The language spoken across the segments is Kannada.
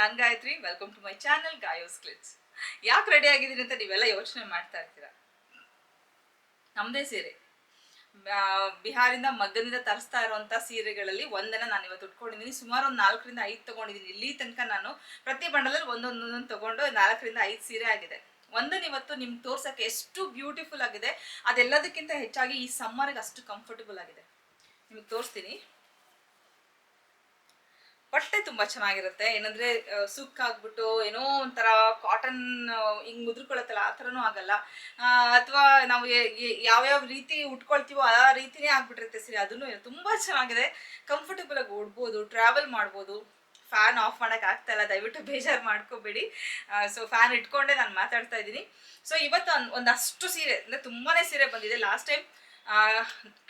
ನಾನು Gayatri welcome to my channel Gayos ಕ್ಲಿಟ್ಸ್ ಯಾಕೆ ರೆಡಿ ಆಗಿದ್ದೀನಿ ಅಂತ ನೀವೆಲ್ಲ ಯೋಚನೆ ಮಾಡ್ತಾ ಇರ್ತೀರಾ? ನಮ್ಮದೇ ಸೀರೆ. ಬಿಹಾರಿಂದ ಮಗ್ಗದಿಂದ ತರಿಸ್ತಾ ಇರುವಂಥ ಸೀರೆಗಳಲ್ಲಿ ಒಂದನ್ನು ನಾನು ಇವತ್ತು ಉಟ್ಕೊಂಡಿದ್ದೀನಿ ಸುಮಾರು ಒಂದು ನಾಲ್ಕರಿಂದ ಐದು ತೊಗೊಂಡಿದ್ದೀನಿ ಇಲ್ಲಿ ತನಕ ನಾನು ಪ್ರತಿ ಬಂಡಲಲ್ಲಿ ಒಂದೊಂದೊಂದೊಂದು ತಗೊಂಡು ನಾಲ್ಕರಿಂದ ಐದು ಸೀರೆ ಆಗಿದೆ. ಒಂದನ್ನ ಇವತ್ತು ನಿಮ್ಗೆ ತೋರ್ಸೋಕ್ಕೆ ಎಷ್ಟು ಬ್ಯೂಟಿಫುಲ್ ಆಗಿದೆ. ಅದೆಲ್ಲದಕ್ಕಿಂತ ಹೆಚ್ಚಾಗಿ ಈ ಸಮ್ಮರ್ಗೆ ಅಷ್ಟು ಕಂಫರ್ಟಬಲ್ ಆಗಿದೆ. ನಿಮಗೆ ತೋರಿಸ್ತೀನಿ. ಬಟ್ಟೆ ತುಂಬಾ ಚೆನ್ನಾಗಿರುತ್ತೆ. ಏನಂದ್ರೆ ಸುಕ್ ಆಗ್ಬಿಟ್ಟು ಏನೋ ಒಂಥರ ಕಾಟನ್ ಹಿಂಗ್ ಮುದ್ರಕೊಳತ್ತಲ್ಲ ಆ ಥರನೂ ಆಗಲ್ಲ. ಅಥವಾ ನಾವು ಯಾವ ಯಾವ ರೀತಿ ಉಟ್ಕೊಳ್ತೀವೋ ಆ ರೀತಿನೇ ಆಗ್ಬಿಟ್ಟಿರುತ್ತೆ ಸರಿ. ಅದನ್ನು ತುಂಬಾ ಚೆನ್ನಾಗಿದೆ. ಕಂಫರ್ಟಬಲ್ ಆಗಿ ಓಡ್ಬೋದು ಟ್ರಾವೆಲ್ ಮಾಡ್ಬೋದು. ಫ್ಯಾನ್ ಆಫ್ ಮಾಡಕ್ ಆಗ್ತಾ ದಯವಿಟ್ಟು ಬೇಜಾರು ಮಾಡ್ಕೋಬೇಡಿ. ಸೊ ಫ್ಯಾನ್ ಇಟ್ಕೊಂಡೆ ನಾನು ಮಾತಾಡ್ತಾ ಇದ್ದೀನಿ. ಸೊ ಇವತ್ತು ಒಂದಷ್ಟು ಸೀರೆ, ಅಂದ್ರೆ ತುಂಬಾನೇ ಸೀರೆ ಬಂದಿದೆ. ಲಾಸ್ಟ್ ಟೈಮ್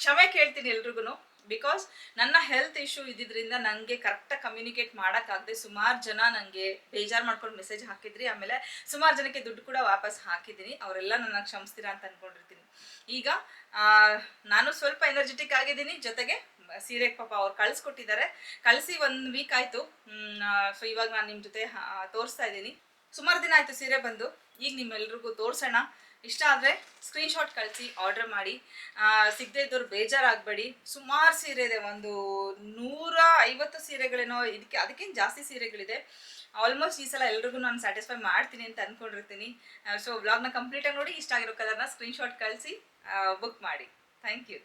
ಕ್ಷಮೆ ಕೇಳ್ತೀನಿ ಎಲ್ರಿಗೂ ಬಿಕಾಸ್ ನನ್ನ ಹೆಲ್ತ್ ಇಶ್ಯೂ ಇದ್ದಿದ್ರಿಂದ ನನಗೆ ಕರೆಕ್ಟಾಗಿ ಕಮ್ಯುನಿಕೇಟ್ ಮಾಡೋಕ್ಕಾಗದೆ ಸುಮಾರು ಜನ ನನಗೆ ಬೇಜಾರು ಮಾಡ್ಕೊಂಡು ಮೆಸೇಜ್ ಹಾಕಿದ್ರಿ. ಆಮೇಲೆ ಸುಮಾರು ಜನಕ್ಕೆ ದುಡ್ಡು ಕೂಡ ವಾಪಸ್ ಹಾಕಿದ್ದೀನಿ. ಅವರೆಲ್ಲ ನನ್ನ ಕ್ಷಮಿಸ್ತೀರಾ ಅಂತ ಅಂದ್ಕೊಂಡಿರ್ತೀನಿ ಈಗ ನಾನು ಸ್ವಲ್ಪ ಎನರ್ಜೆಟಿಕ್ ಆಗಿದ್ದೀನಿ. ಜೊತೆಗೆ, ಸೀರೆ ಪಾಪ ಅವ್ರು ಕಳಿಸ್ಕೊಟ್ಟಿದ್ದಾರೆ. ಕಳಿಸಿ ಒಂದು ವೀಕ್ ಆಯಿತು. ಸೊ ಇವಾಗ ನಾನು ನಿಮ್ಮ ಜೊತೆ ತೋರಿಸ್ತಾ ಇದ್ದೀನಿ. ಸುಮಾರು ದಿನ ಆಯಿತು ಸೀರೆ ಬಂದು. ಈಗ ನಿಮ್ಮೆಲ್ರಿಗೂ ತೋರಿಸೋಣ. ಇಷ್ಟ ಆದರೆ ಸ್ಕ್ರೀನ್ಶಾಟ್ ಕಳಿಸಿ ಆರ್ಡರ್ ಮಾಡಿ. ಸಿಗದೇ ಇದ್ದವ್ರು ಬೇಜಾರಾಗಬೇಡಿ. ಸುಮಾರು ಸೀರೆ ಇದೆ, ಒಂದು ನೂರ ಐವತ್ತು ಸೀರೆಗಳೇನೋ, ಇದಕ್ಕೆ ಅದಕ್ಕಿಂತ ಜಾಸ್ತಿ ಸೀರೆಗಳಿದೆ. ಆಲ್ಮೋಸ್ಟ್ ಈ ಸಲ ಎಲ್ರಿಗೂ ನಾನು ಸ್ಯಾಟಿಸ್ಫೈ ಮಾಡ್ತೀನಿ ಅಂತ ಅಂದ್ಕೊಂಡಿರ್ತೀನಿ ಸೊ ಬ್ಲಾಗ್ನ ಕಂಪ್ಲೀಟಾಗಿ ನೋಡಿ, ಇಷ್ಟ ಆಗಿರೋ ಕಲರ್ನ ಸ್ಕ್ರೀನ್ಶಾಟ್ ಕಳಿಸಿ ಬುಕ್ ಮಾಡಿ. ಥ್ಯಾಂಕ್ ಯು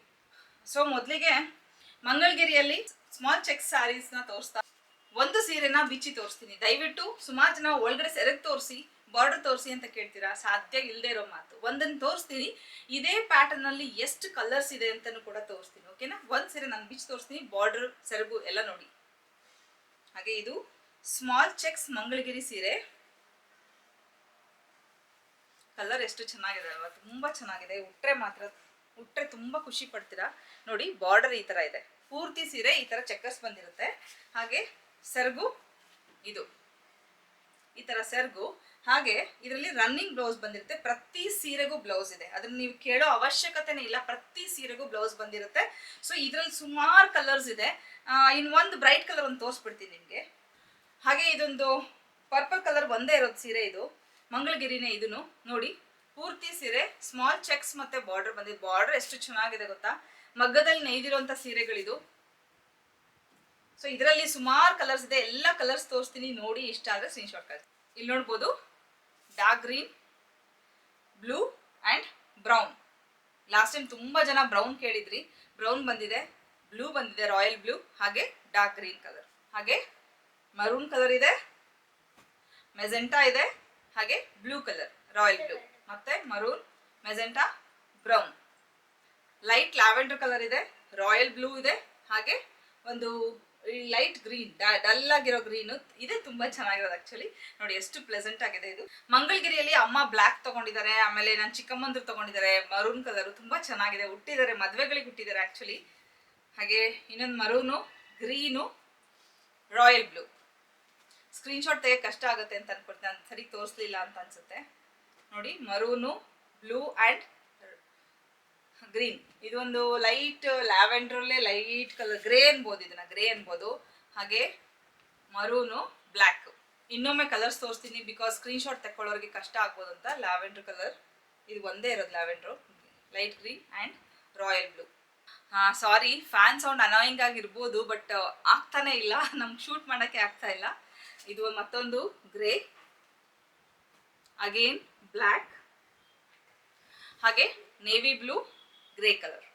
ಸೊ ಮೊದಲಿಗೆ ಮಂಗಳಗಿರಿಯಲ್ಲಿ ಸ್ಮಾಲ್ ಚೆಕ್ ಸ್ಯಾರೀಸ್ನ ತೋರಿಸ್ತಾ ಒಂದು ಸೀರೆನ ಬಿಚ್ಚಿ ತೋರಿಸ್ತೀನಿ. ದಯವಿಟ್ಟು ಸುಮಾರು ಜನ ಒಳಗಡೆ ಸೆರೆಗೆ ತೋರಿಸಿ ಬಾರ್ಡರ್ ತೋರಿಸಿ ಅಂತ ಕೇಳ್ತೀರಾ? ಸಾಧ್ಯ ಇಲ್ಲದೆ ಇರೋ ಮಾತು. ಒಂದನ್ನು ತೋರಿಸ್ತೀನಿ. ಇದೇ ಪ್ಯಾಟರ್ನ್ ಅಲ್ಲಿ ಎಷ್ಟು ಕಲರ್ಸ್ ಇದೆ ಅಂತಲೂ ಕೂಡ ತೋರಿಸ್ತೀನಿ ಓಕೆನಾ ಒಂದು ಸೀರೆ ನಾನು ಬಿಚ್ಚಿ ತೋರಿಸ್ತೀನಿ ಬಾರ್ಡರ್ ಸೆರಗು ಎಲ್ಲ ನೋಡಿ. ಹಾಗೆ ಇದು ಸ್ಮಾಲ್ ಚೆಕ್ಸ್ ಮಂಗಳಗಿರಿ ಸೀರೆ. ಕಲರ್ ಎಷ್ಟು ಚೆನ್ನಾಗಿದೆ ಅಲ್ವಾ? ತುಂಬಾ ಚೆನ್ನಾಗಿದೆ. ಉಟ್ರೆ ಮಾತ್ರ, ಉಟ್ರೆ ತುಂಬಾ ಖುಷಿ ಪಡ್ತೀರಾ? ನೋಡಿ ಬಾರ್ಡರ್ ಈ ತರ ಇದೆ. ಪೂರ್ತಿ ಸೀರೆ ಈ ತರ ಚೆಕ್ಕರ್ಸ್ ಬಂದಿರುತ್ತೆ. ಹಾಗೆ ಸೆರಗು ಇದು. ಈ ತರ ಸೆರಗು ಹಾಗೆ ಇದರಲ್ಲಿ ರನ್ನಿಂಗ್ ಬ್ಲೌಸ್ ಬಂದಿರುತ್ತೆ. ಪ್ರತಿ ಸೀರೆಗೂ ಬ್ಲೌಸ್ ಇದೆ. ಅದನ್ನ ನೀವು ಕೇಳೋ ಅವಶ್ಯಕತೆನೇ ಇಲ್ಲ. ಪ್ರತಿ ಸೀರೆಗೂ ಬ್ಲೌಸ್ ಬಂದಿರುತ್ತೆ. ಸೊ ಇದರಲ್ಲಿ ಸುಮಾರು ಕಲರ್ಸ್ ಇದೆ. ಇನ್ನು ಒಂದು ಬ್ರೈಟ್ ಕಲರ್ ಒಂದು ತೋರಿಸ್ಬಿಡ್ತೀನಿ ನಿಮಗೆ. ಹಾಗೆ ಇದೊಂದು ಪರ್ಪಲ್ ಕಲರ್ ಒಂದೇ ಇರೋದು ಸೀರೆ ಇದು. ಮಂಗಳಗಿರಿನೇ ಇದನ್ನು ನೋಡಿ, ಪೂರ್ತಿ ಸೀರೆ ಸ್ಮಾಲ್ ಚೆಕ್ಸ್ ಮತ್ತೆ ಬಾರ್ಡರ್ ಬಂದಿದೆ. ಬಾರ್ಡರ್ ಎಷ್ಟು ಚೆನ್ನಾಗಿದೆ ಗೊತ್ತಾ? ಮಗ್ಗದಲ್ಲಿ ನೈದಿರುವಂತ ಸೀರೆಗಳಿದು. ಸೊ ಇದರಲ್ಲಿ ಸುಮಾರು ಕಲರ್ಸ್ ಇದೆ. ಎಲ್ಲ ಕಲರ್ಸ್ ತೋರಿಸ್ತೀನಿ. ನೋಡಿ, ಇಷ್ಟ ಆದರೆ ಸ್ಕ್ರೀನ್ಶಾಟ್ ಕಳಿಸಿ. ಇಲ್ಲಿ ನೋಡ್ಬೋದು. Dark green blue and brown last time ತುಂಬ ಜನ ಬ್ರೌನ್ ಕೇಳಿದ್ರಿ. ಬ್ರೌನ್ ಬಂದಿದೆ ಬ್ಲೂ ಬಂದಿದೆ ರಾಯಲ್ ಬ್ಲೂ ಹಾಗೆ ಡಾರ್ಕ್ ಗ್ರೀನ್ ಕಲರ್ ಹಾಗೆ ಮರೂನ್ ಕಲರ್ ಇದೆ ಮೆಜೆಂಟಾ ಇದೆ, ಹಾಗೆ ಬ್ಲೂ ಕಲರ್ ರಾಯಲ್ ಬ್ಲೂ ಮತ್ತೆ maroon magenta brown light lavender colour ಇದೆ ರಾಯಲ್ ಬ್ಲೂ ಇದೆ, ಹಾಗೆ ಒಂದು ಲೈಟ್ ಗ್ರೀನ್ ಡಲ್ ಆಗಿರೋ ಗ್ರೀನ್ ಇದೆ ತುಂಬಾ ಚೆನ್ನಾಗಿರೋದು ಆಕ್ಚುಲಿ ನೋಡಿ, ಎಷ್ಟು ಪ್ಲೆಸೆಂಟ್ ಆಗಿದೆ ಇದು. ಮಂಗಳಗಿರಿಯಲ್ಲಿ ಅಮ್ಮ ಬ್ಲ್ಯಾಕ್ ತಗೊಂಡಿದ್ದಾರೆ, ಆಮೇಲೆ ನನ್ನ ಚಿಕ್ಕಮ್ಮಂದ್ರು ತಗೊಂಡಿದ್ದಾರೆ ಮರೂನ್ ಕಲರ್ ತುಂಬಾ ಚೆನ್ನಾಗಿದೆ, ಹುಟ್ಟಿದ್ದಾರೆ, ಮದುವೆಗಳಿಗೆ ಹುಟ್ಟಿದ್ದಾರೆ ಆಕ್ಚುಲಿ ಹಾಗೆ ಇನ್ನೊಂದು maroon green royal blue screenshot ತೆಗೆ ಕಷ್ಟ ಆಗುತ್ತೆ ಅಂತ ಅನ್ಕೊಳ್ತೀನಿ. ನಾನು ಸರಿ ತೋರಿಸ್ಲಿಲ್ಲ ಅಂತ ಅನ್ಸುತ್ತೆ. ನೋಡಿ ಮರೂನು ಬ್ಲೂ ಆ್ಯಂಡ್ ಗ್ರೀನ್. ಇದೊಂದು ಲೈಟ್ ಲ್ಯಾವೆಂಡ್ರಲ್ಲೇ ಲೈಟ್ ಕಲರ್ ಗ್ರೇ ಅನ್ಬೋದು ಇದನ್ನ, ಗ್ರೇ ಅನ್ಬೋದು. ಹಾಗೆ ಮರೂನು ಬ್ಲ್ಯಾಕ್. ಇನ್ನೊಮ್ಮೆ ಕಲರ್ಸ್ ತೋರಿಸ್ತೀನಿ ಬಿಕಾಸ್ ಸ್ಕ್ರೀನ್ಶಾಟ್ ತಕ್ಕೊಳ್ಳೋರಿಗೆ ಕಷ್ಟ ಆಗ್ಬೋದು ಅಂತ ಲ್ಯಾವೆಂಡರ್ ಕಲರ್. ಇದು ಒಂದೇ ಇರೋದು lavender. Light green and royal blue. ಹಾಂ, ಸಾರಿ, ಫ್ಯಾನ್ ಸೌಂಡ್ ಅನಾಯಿಂಗ್ ಆಗಿರ್ಬೋದು, ಬಟ್ ಆಗ್ತಾನೆ ಇಲ್ಲ. ನಮ್ಗೆ ಶೂಟ್ ಮಾಡೋಕ್ಕೆ ಆಗ್ತಾ ಇಲ್ಲ. ಇದು ಮತ್ತೊಂದು ಗ್ರೇ. Again black. ಹಾಗೆ ನೇವಿ ಬ್ಲೂ. ಗ್ರೇ ಕಲರ್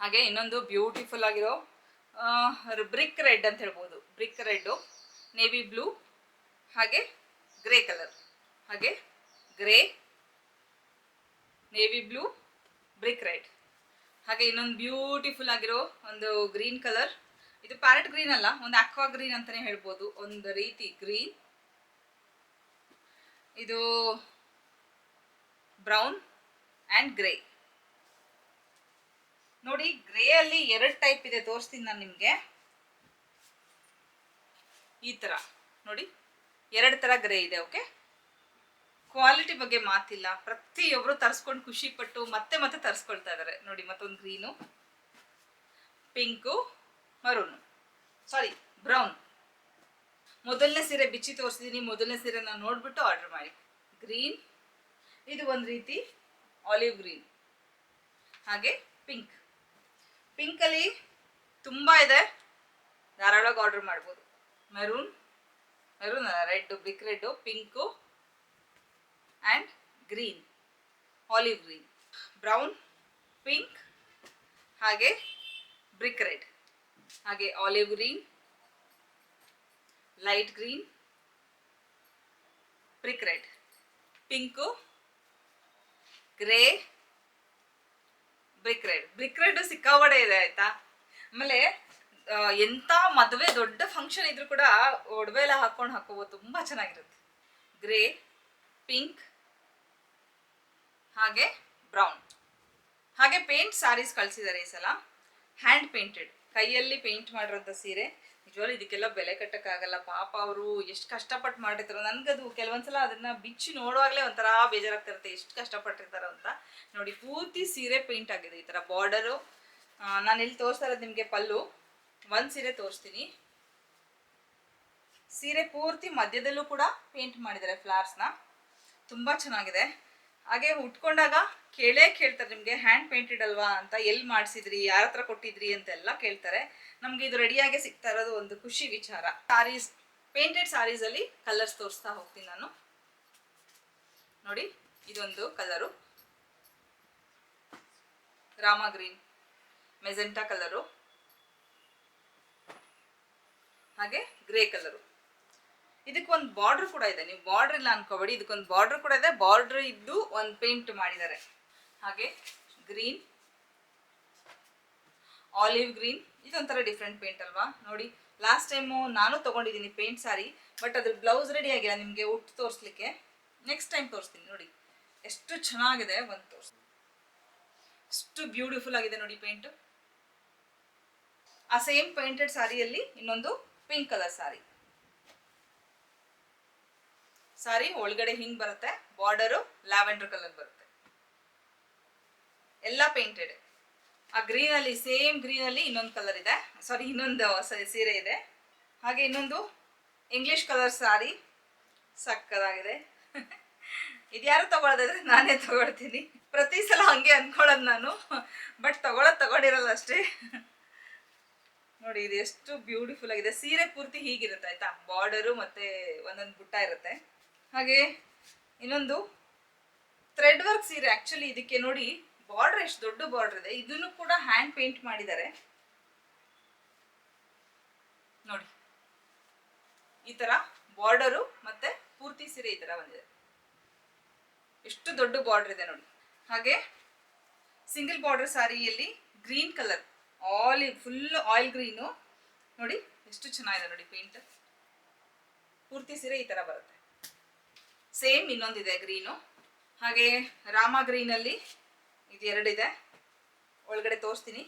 ಹಾಗೆ ಇನ್ನೊಂದು ಬ್ಯೂಟಿಫುಲ್ ಆಗಿರೋ ಬ್ರಿಕ್ ರೆಡ್ ಅಂತ ಹೇಳ್ಬೋದು. ಬ್ರಿಕ್ ರೆಡ್ಡು ನೇವಿ ಬ್ಲೂ ಹಾಗೆ ಗ್ರೇ ಕಲರ್ ಹಾಗೆ grey navy blue brick red ಹಾಗೆ ಇನ್ನೊಂದು ಬ್ಯೂಟಿಫುಲ್ ಆಗಿರೋ ಒಂದು ಗ್ರೀನ್ ಕಲರ್ ಇದು ಪ್ಯಾರೆಟ್ ಗ್ರೀನ್ ಅಲ್ಲ, ಒಂದು ಅಕ್ವಾ ಗ್ರೀನ್ ಅಂತಾನೆ ಹೇಳ್ಬೋದು. ಒಂದು ರೀತಿ ಗ್ರೀನ್ ಇದು ಬ್ರೌನ್ ಆ್ಯಂಡ್ ಗ್ರೇ ನೋಡಿ ಗ್ರೇ ಅಲ್ಲಿ ಎರಡು ಟೈಪ್ ಇದೆ, ತೋರಿಸ್ತೀನಿ ನಾನು ನಿಮಗೆ. ಈ ಥರ ನೋಡಿ, ಎರಡು ಥರ ಗ್ರೇ ಇದೆ ಓಕೆ ಕ್ವಾಲಿಟಿ ಬಗ್ಗೆ ಮಾತಿಲ್ಲ. ಪ್ರತಿಯೊಬ್ಬರು ತರಿಸ್ಕೊಂಡು ಖುಷಿ ಪಟ್ಟು ಮತ್ತೆ ಮತ್ತೆ ತರಿಸ್ಕೊಳ್ತಾ ಇದ್ದಾರೆ ನೋಡಿ, ಮತ್ತೊಂದು green pink maroon sorry brown ಮೊದಲನೇ ಸೀರೆ ಬಿಚ್ಚಿ ತೋರಿಸಿದ್ದೀನಿ ಮೊದಲನೇ ಸೀರೆನ ನೋಡ್ಬಿಟ್ಟು ಆರ್ಡರ್ ಮಾಡಿ. ಗ್ರೀನ್ ಇದು ಒಂದು ರೀತಿ ಆಲಿವ್ ಗ್ರೀನ್ ಹಾಗೆ ಪಿಂಕ್ ಪಿಂಕಲ್ಲಿ ತುಂಬ ಇದೆ. ಧಾರಾಳವಾಗಿ ಆರ್ಡರ್ ಮಾಡ್ಬೋದು. Maroon maroon red brick red pink and green olive green brown pink ಹಾಗೆ ಬ್ರಿಕ್ ರೆಡ್ ಹಾಗೆ olive green light green brick red pink grey brick red brick red ಸಿಕ್ಕಾಪಡೆ ಇದೆ, ಆಯ್ತಾ? ಆಮೇಲೆ ಎಂಥ ಮದುವೆ ದೊಡ್ಡ ಫಂಕ್ಷನ್ ಇದ್ರೂ ಕೂಡ ಒಡವೆ ಎಲ್ಲ ಹಾಕೊಂಡು ಹಾಕೋಬೋದು. ತುಂಬಾ ಚೆನ್ನಾಗಿರುತ್ತೆ. ಗ್ರೇ, ಪಿಂಕ್, ಹಾಗೆ ಬ್ರೌನ್. ಹಾಗೆ ಪೇಂಟ್ ಸ್ಯಾರೀಸ್ ಕಳಿಸಿದ್ದಾರೆ ಈ ಸಲ. ಹ್ಯಾಂಡ್ ಪೇಂಟೆಡ್ ಕೈಯಲ್ಲಿ ಪೇಂಟ್ ಮಾಡಿರೋಂಥ ಸೀರೆ. ನಿಜವಾಗ್ಲೂ ಇದಕ್ಕೆಲ್ಲ ಬೆಲೆ ಕಟ್ಟಕ್ಕಾಗಲ್ಲ. ಪಾಪ ಅವರು ಎಷ್ಟು ಕಷ್ಟಪಟ್ಟು ಮಾಡಿರ್ತಾರೋ ನನಗದು ಕೆಲವೊಂದ್ಸಲ ಅದನ್ನ ಬಿಚ್ಚಿ ನೋಡುವಾಗಲೇ ಒಂಥರ ಬೇಜಾರಾಗ್ತಿರುತ್ತೆ. ಎಷ್ಟು ಕಷ್ಟಪಟ್ಟಿರ್ತಾರೋ ಅಂತ. ನೋಡಿ, ಪೂರ್ತಿ ಸೀರೆ ಪೇಂಟ್ ಆಗಿದೆ ಈ ಥರ. ಬಾರ್ಡರು ನಾನು ಇಲ್ಲಿ ತೋರಿಸ್ತಾ ನಿಮಗೆ ಪಲ್ಲು. ಒಂದು ಸೀರೆ ತೋರಿಸ್ತೀನಿ. ಸೀರೆ ಪೂರ್ತಿ ಮಧ್ಯದಲ್ಲೂ ಕೂಡ ಪೇಂಟ್ ಮಾಡಿದ್ದಾರೆ ಫ್ಲವರ್ಸ್ನ ತುಂಬ ಚೆನ್ನಾಗಿದೆ. ಹಾಗೆ ಉಟ್ಕೊಂಡಾಗ ಕೇಳೇ ಕೇಳ್ತಾರೆ, ನಿಮಗೆ ಹ್ಯಾಂಡ್ ಪೇಂಟೆಡ್ ಅಲ್ವಾ ಅಂತ ಎಲ್ಲಿ ಮಾಡಿಸಿದ್ರಿ, ಯಾರ ಹತ್ರ ಕೊಟ್ಟಿದ್ರಿ ಅಂತೆಲ್ಲ ಕೇಳ್ತಾರೆ. ನಮಗೆ ಇದು ರೆಡಿಯಾಗೆ ಸಿಗ್ತಾ ಇರೋದು ಒಂದು ಖುಷಿ ವಿಚಾರ. ಸಾರೀಸ್ ಪೇಂಟೆಡ್ ಸಾರೀಸಲ್ಲಿ ಕಲರ್ಸ್ ತೋರಿಸ್ತಾ ಹೋಗ್ತೀನಿ ನಾನು. ನೋಡಿ, ಇದೊಂದು colour rama green magenta colour ಹಾಗೆ ಗ್ರೇ ಕಲರು ಇದಕ್ಕೊಂದು ಬಾರ್ಡರ್ ಕೂಡ ಇದೆ. ನೀವು ಬಾರ್ಡರ್ ಇಲ್ಲ ಅನ್ಕೋಬೇಡಿ. ಇದಕ್ಕೊಂದು ಬಾರ್ಡರ್ ಕೂಡ ಇದೆ. ಬಾರ್ಡರ್ ಇದ್ದು ಒಂದು ಪೇಂಟ್ ಮಾಡಿದ್ದಾರೆ. ಹಾಗೆ ಗ್ರೀನ್ ಆಲಿವ್ ಗ್ರೀನ್ ಇದೊಂಥರ ಡಿಫ್ರೆಂಟ್ ಪೇಂಟ್ ಅಲ್ವಾ? ನೋಡಿ ಲಾಸ್ಟ್ ಟೈಮು ನಾನು ತೊಗೊಂಡಿದ್ದೀನಿ ಪೇಂಟ್ ಸಾರಿ ಬಟ್ ಅದ್ರ ಬ್ಲೌಸ್ ರೆಡಿ ಆಗಿಲ್ಲ. ನಿಮಗೆ ಉಟ್ಟು ತೋರಿಸ್ಲಿಕ್ಕೆ. ನೆಕ್ಸ್ಟ್ ಟೈಮ್ ತೋರಿಸ್ತೀನಿ. ನೋಡಿ, ಎಷ್ಟು ಚೆನ್ನಾಗಿದೆ ಒಂದು ತೋರಿಸ್ತೀನಿ ಎಷ್ಟು ಬ್ಯೂಟಿಫುಲ್ ಆಗಿದೆ ನೋಡಿ ಪೇಂಟು ಆ ಸೇಮ್ ಪೇಂಟೆಡ್ ಸಾರಿಯಲ್ಲಿ ಇನ್ನೊಂದು ಪಿಂಕ್ ಕಲರ್ ಸಾರಿ ಸಾರಿ, ಒಳಗಡೆ ಹಿಂಗ್ ಬರುತ್ತೆ, ಬಾರ್ಡರು, ಲ್ಯಾವೆಂಡರ್ ಕಲರ್ ಬರುತ್ತೆ. ಎಲ್ಲ ಪೇಂಟೆಡ್ ಆ ಗ್ರೀನ್ ಅಲ್ಲಿ ಸೇಮ್ ಗ್ರೀನ್ ಅಲ್ಲಿ ಇನ್ನೊಂದು ಕಲರ್ ಇದೆ. ಸಾರಿ ಇನ್ನೊಂದು ಸೀರೆ ಇದೆ. ಹಾಗೆ ಇನ್ನೊಂದು ಇಂಗ್ಲಿಷ್ ಕಲರ್ ಸಾರಿ. ಸಕ್ಕದಾಗಿದೆ. ಇದ್ಯಾರು ತಗೊಳ್ಳೋದಾದ್ರೆ ನಾನೇ ತಗೊಳ್ತೀನಿ. ಪ್ರತಿ ಸಲ ಹಂಗೆ ಅನ್ಕೊಳ್ಳೋದು ನಾನು. ಬಟ್ ತಗೊಳ್ಳೋದು ತಗೊಂಡಿರಲ್ಲ ಅಷ್ಟೇ. ನೋಡಿ, ಇದು ಎಷ್ಟು ಬ್ಯೂಟಿಫುಲ್ ಆಗಿದೆ. ಸೀರೆ ಪೂರ್ತಿ ಹೀಗಿರುತ್ತೆ, ಆಯ್ತಾ? ಬಾರ್ಡರು ಮತ್ತೆ ಒಂದೊಂದು ಬುಟ್ಟ ಇರುತ್ತೆ. ಹಾಗೆ ಇನ್ನೊಂದು ಥ್ರೆಡ್ ವರ್ಕ್ ಸೀರೆ ಆ್ಯಕ್ಚುಲಿ ಇದಕ್ಕೆ ನೋಡಿ ಬಾರ್ಡರ್ ಎಷ್ಟು ದೊಡ್ಡ ಬಾರ್ಡರ್ ಇದೆ, ಇದನ್ನು ಕೂಡ ಹ್ಯಾಂಡ್ ಪೇಂಟ್ ಮಾಡಿದ್ದಾರೆ. ನೋಡಿ, ಈ ತರ ಬಾರ್ಡರು ಮತ್ತೆ ಪೂರ್ತಿ ಸೀರೆ ಈ ತರ ಬಂದಿದೆ. ಎಷ್ಟು ದೊಡ್ಡ ಬಾರ್ಡರ್ ಇದೆ ನೋಡಿ. ಹಾಗೆ ಸಿಂಗಲ್ ಬಾರ್ಡರ್ ಸಾರಿಯಲ್ಲಿ ಗ್ರೀನ್ ಕಲರ್ ಆಲಿ ಫುಲ್ ಆಯಿಲ್ ಗ್ರೀನು ನೋಡಿ, ಎಷ್ಟು ಚೆನ್ನಾಗಿದೆ ನೋಡಿ ಪೇಂಟ್ ಪೂರ್ತಿ ಸೀರೆ ಈ ಥರ ಬರುತ್ತೆ. ಸೇಮ್ ಇನ್ನೊಂದಿದೆ ಗ್ರೀನು. ಹಾಗೆ ರಾಮ ಗ್ರೀನಲ್ಲಿ ಇದು ಎರಡಿದೆ ಒಳಗಡೆ ತೋರಿಸ್ತೀನಿ.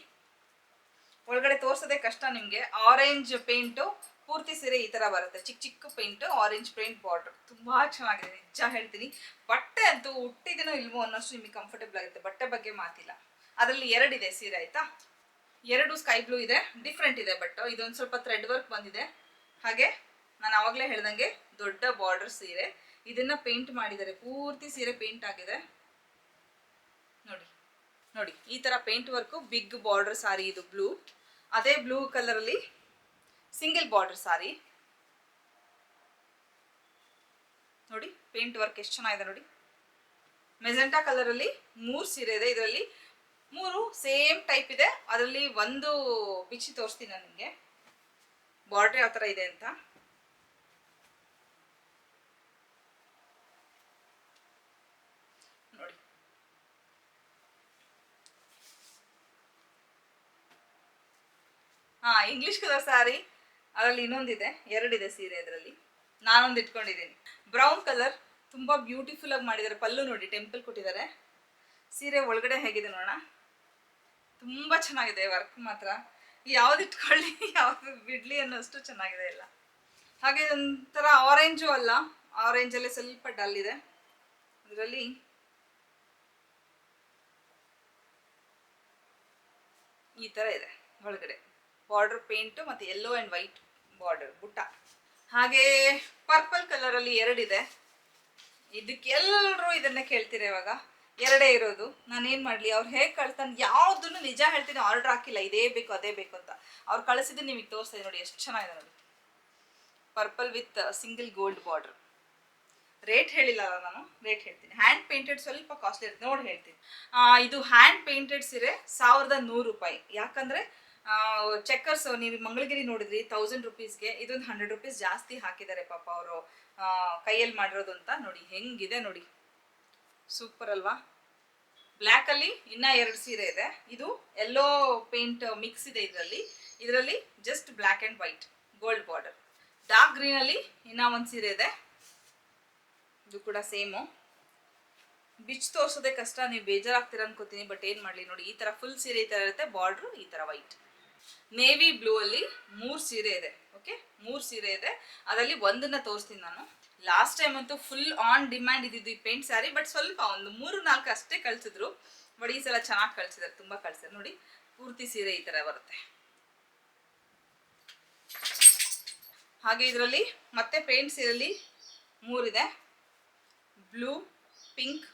ಒಳಗಡೆ ತೋರಿಸೋದೇ ಕಷ್ಟ ನಿಮಗೆ. ಆರೆಂಜ್ ಪೇಂಟು ಪೂರ್ತಿ ಸೀರೆ ಈ ಥರ ಬರುತ್ತೆ. ಚಿಕ್ಕ ಚಿಕ್ಕ ಪೇಂಟು ಆರೆಂಜ್ ಪೇಂಟ್ ಬಾರ್ಡ್ರ್ ತುಂಬ ಚೆನ್ನಾಗಿದೆ, ನಿಜ ಹೇಳ್ತೀನಿ. ಬಟ್ಟೆ ಅಂತೂ ಹುಟ್ಟಿದೇನೋ ಇಲ್ವೋ ಅನ್ನೋಷ್ಟು ನಿಮಗೆ ಕಂಫರ್ಟೇಬಲ್ ಆಗುತ್ತೆ. ಬಟ್ಟೆ ಬಗ್ಗೆ ಮಾತಿಲ್ಲ. ಅದರಲ್ಲಿ ಎರಡಿದೆ ಸೀರೆ, ಆಯಿತಾ? ಎರಡು ಸ್ಕೈ ಬ್ಲೂ ಇದೆ. ಡಿಫ್ರೆಂಟ್ ಇದೆ ಬಟ್ ಇದೊಂದು ಸ್ವಲ್ಪ ಥ್ರೆಡ್ ವರ್ಕ್ ಬಂದಿದೆ. ಹಾಗೆ ನಾನು ಆವಾಗಲೇ ಹೇಳ್ದಂಗೆ ದೊಡ್ಡ ಬಾರ್ಡರ್ ಸೀರೆ. ಇದನ್ನ ಪೇಂಟ್ ಮಾಡಿದ್ದಾರೆ. ಪೂರ್ತಿ ಸೀರೆ ಪೇಂಟ್ ಆಗಿದೆ. ನೋಡಿ ನೋಡಿ, ಈ ತರ paint work big border sari ಇದು ಬ್ಲೂ ಅದೇ ಬ್ಲೂ ಅಲ್ಲಿ ಸಿಂಗಲ್ ಬಾರ್ಡರ್ ಸಾರಿ ನೋಡಿ ಪೇಂಟ್ ವರ್ಕ್ ಎಷ್ಟು ಚೆನ್ನಾಗಿದೆ ನೋಡಿ. ಮೆಜೆಂಟಾ ಕಲರ್ ಅಲ್ಲಿ ಮೂರು ಸೀರೆ ಇದೆ. ಇದರಲ್ಲಿ ಮೂರು ಸೇಮ್ ಟೈಪ್ ಇದೆ. ಅದರಲ್ಲಿ ಒಂದು ಬಿಚ್ಚಿ ತೋರಿಸ್ತೀನಿ ನಾನು ನಿಮಗೆ. ಬಾರ್ಡ್ರ್ ಯಾವ ಥರ ಇದೆ ಅಂತ ನೋಡಿ ಹಾ ಇಂಗ್ಲಿಷ್ ಕಲರ್ ಸ್ಯಾರಿ ಅದರಲ್ಲಿ ಇನ್ನೊಂದಿದೆ. ಎರಡಿದೆ ಸೀರೆ ಅದರಲ್ಲಿ. ನಾನೊಂದು ಇಟ್ಕೊಂಡಿದ್ದೀನಿ. ಬ್ರೌನ್ ಕಲರ್ ತುಂಬ ಬ್ಯೂಟಿಫುಲ್ ಆಗಿ ಮಾಡಿದ್ದಾರೆ ಪಲ್ಲು ನೋಡಿ ಟೆಂಪಲ್ ಕೊಟ್ಟಿದ್ದಾರೆ. ಸೀರೆ ಒಳಗಡೆ ಹೇಗಿದೆ ನೋಡೋಣ. ತುಂಬ ಚೆನ್ನಾಗಿದೆ ವರ್ಕ್ ಮಾತ್ರ. ಯಾವ್ದು ಇಟ್ಕೊಳ್ಳಿ, ಯಾವ್ದು ಬಿಡ್ಲಿ ಅನ್ನೋಷ್ಟು ಚೆನ್ನಾಗಿದೆ ಎಲ್ಲ. ಹಾಗೆ ಒಂಥರ ಆರೆಂಜು ಅಲ್ಲ ಆರೆಂಜಲ್ಲೇ ಸ್ವಲ್ಪ ಡಲ್ ಇದೆ. ಅದರಲ್ಲಿ ಈ ಥರ ಇದೆ ಒಳಗಡೆ. ಬಾರ್ಡರ್ ಪೇಂಟ್ ಮತ್ತು yellow and white border butta. ಹಾಗೆ ಪರ್ಪಲ್ ಕಲರಲ್ಲಿ ಎರಡಿದೆ. ಇದಕ್ಕೆಲ್ಲರೂ ಇದನ್ನೇ ಕೇಳ್ತೀರ ಇವಾಗ? ಎರಡೇ ಇರೋದು. ನಾನು ಏನು ಮಾಡಲಿ, ಅವ್ರು ಹೇಗೆ ಕಳ್ತಾನೆ, ಯಾವುದನ್ನು ನಿಜ ಹೇಳ್ತೀನಿ ಆರ್ಡರ್ ಹಾಕಿಲ್ಲ, ಇದೇ ಬೇಕು, ಅದೇ ಬೇಕು ಅಂತ. ಅವ್ರು ಕಳಿಸಿದ್ದು ನಿಮಗೆ ತೋರಿಸ್ತಾ ನೋಡಿ, ಎಷ್ಟು ಚೆನ್ನಾಗಿದೆ ನೋಡಿ. Purple with single gold border rate ಹೇಳಿಲ್ಲ ನಾನು ರೇಟ್ ಹೇಳ್ತೀನಿ. ಹ್ಯಾಂಡ್ ಪೇಂಟೆಡ್ ಸ್ವಲ್ಪ ಕಾಸ್ಟ್ಲಿ ಇರುತ್ತೆ, ನೋಡಿ ಹೇಳ್ತೀನಿ. ಇದು ಹ್ಯಾಂಡ್ ಪೇಂಟೆಡ್ ಸೀರೆ ಸಾವಿರದ ನೂರು ರೂಪಾಯಿ. ಯಾಕಂದ್ರೆ ಚೆಕ್ಕರ್ಸ್ ನೀವು ಮಂಗಳಗಿರಿ ನೋಡಿದ್ರಿ ತೌಸಂಡ್ ರುಪೀಸ್ಗೆ ಇದೊಂದು ಹಂಡ್ರೆಡ್ ರುಪೀಸ್ ಜಾಸ್ತಿ ಹಾಕಿದ್ದಾರೆ ಪಾಪ ಅವರು. ಕೈಯಲ್ಲಿ ಮಾಡಿರೋದು ಅಂತ ನೋಡಿ, ಹೆಂಗಿದೆ ನೋಡಿ. ಸೂಪರ್ ಅಲ್ವಾ? ಬ್ಲ್ಯಾಕಲ್ಲಿ ಇನ್ನ ಎರಡು ಸೀರೆ ಇದೆ. ಇದು ಎಲ್ಲೋ ಪೇಂಟ್ ಮಿಕ್ಸ್ ಇದೆ ಇದರಲ್ಲಿ. ಇದರಲ್ಲಿ just black and white gold border dark ಗ್ರೀನಲ್ಲಿ ಇನ್ನ ಒಂದು ಸೀರೆ ಇದೆ. ಇದು ಕೂಡ ಸೇಮು ಬಿಚ್ ತೋರಿಸೋದೇ ಕಷ್ಟ, ನೀವು ಬೇಜಾರಾಗ್ತೀರ ಅನ್ಕೋತೀನಿ ಬಟ್ ಏನು ಮಾಡಲಿ ನೋಡಿ, ಈ ಥರ ಫುಲ್ ಸೀರೆ ಈ ಥರ ಇರುತ್ತೆ ಬಾರ್ಡ್ರು ಈ ಥರ ವೈಟ್ ನೇವಿ ಬ್ಲೂ ಅಲ್ಲಿ ಮೂರು ಸೀರೆ ಇದೆ ಓಕೆ ಮೂರು ಸೀರೆ ಇದೆ. ಅದರಲ್ಲಿ ಒಂದನ್ನ ತೋರಿಸ್ತೀನಿ ನಾನು. ಲಾಸ್ಟ್ ಟೈಮ್ ಅಂತೂ ಫುಲ್ ಆನ್ ಡಿಮ್ಯಾಂಡ್ ಇದ್ದಿದ್ದು ಈ ಪೇಂಟ್ ಸ್ಯಾರಿ ಬಟ್ ಸ್ವಲ್ಪ ಒಂದು ಮೂರು, ನಾಲ್ಕು ಅಷ್ಟೇ ಕಳ್ಸಿದ್ರು. ಬಟ್ ಈ ಸಲ ಚೆನ್ನಾಗಿ ಕಳ್ಸಿದ್ದಾರೆ, ತುಂಬ ಕಳ್ಸಿದ್ರು ನೋಡಿ, ಪೂರ್ತಿ ಸೀರೆ ಈ ಥರ ಬರುತ್ತೆ. ಹಾಗೆ ಇದರಲ್ಲಿ ಮತ್ತೆ ಪೇಂಟ್ ಸೀರೆಯಲ್ಲಿ ಮೂರಿದೆ ಬ್ಲೂ ಪಿಂಕ್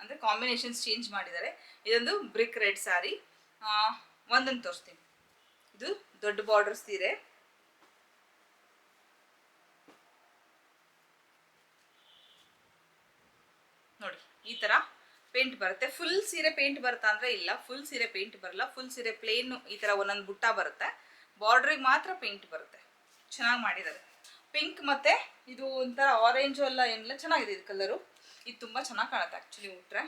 ಅಂದರೆ ಕಾಂಬಿನೇಷನ್ಸ್ ಚೇಂಜ್ ಮಾಡಿದ್ದಾರೆ. ಇದೊಂದು ಬ್ರಿಕ್ ರೆಡ್ ಸ್ಯಾರಿ ಒಂದನ್ನು ತೋರಿಸ್ತೀನಿ. ಇದು ದೊಡ್ಡ ಬಾರ್ಡರ್ ಸೀರೆ. ನೋಡಿ, ಈ ತರ ಪೇಂಟ್ ಬರುತ್ತೆ. ಫುಲ್ ಸೀರೆ ಪೇಂಟ್ ಬರುತ್ತಾ ಅಂದ್ರೆ ಇಲ್ಲ. ಫುಲ್ ಸೀರೆ ಪೇಂಟ್ ಬರಲ್ಲ. ಫುಲ್ ಸೀರೆ ಪ್ಲೇನ್ ಈ ತರ ಒಂದೊಂದು ಬುಟ್ಟ ಬರುತ್ತೆ. ಬಾರ್ಡ್ರಿಗೆ ಮಾತ್ರ ಪೇಂಟ್ ಬರುತ್ತೆ. ಚೆನ್ನಾಗಿ ಮಾಡಿದ್ದಾರೆ. ಪಿಂಕ್ ಮತ್ತೆ ಇದು ಒಂಥರ ಆರೆಂಜು ಎಲ್ಲ ಏನಿಲ್ಲ. ಚೆನ್ನಾಗಿದೆ ಇದು ಕಲರು ಇದು ತುಂಬಾ ಚೆನ್ನಾಗಿ ಕಾಣುತ್ತೆ ಆಕ್ಚುಲಿ ಉಟ್ರೆ.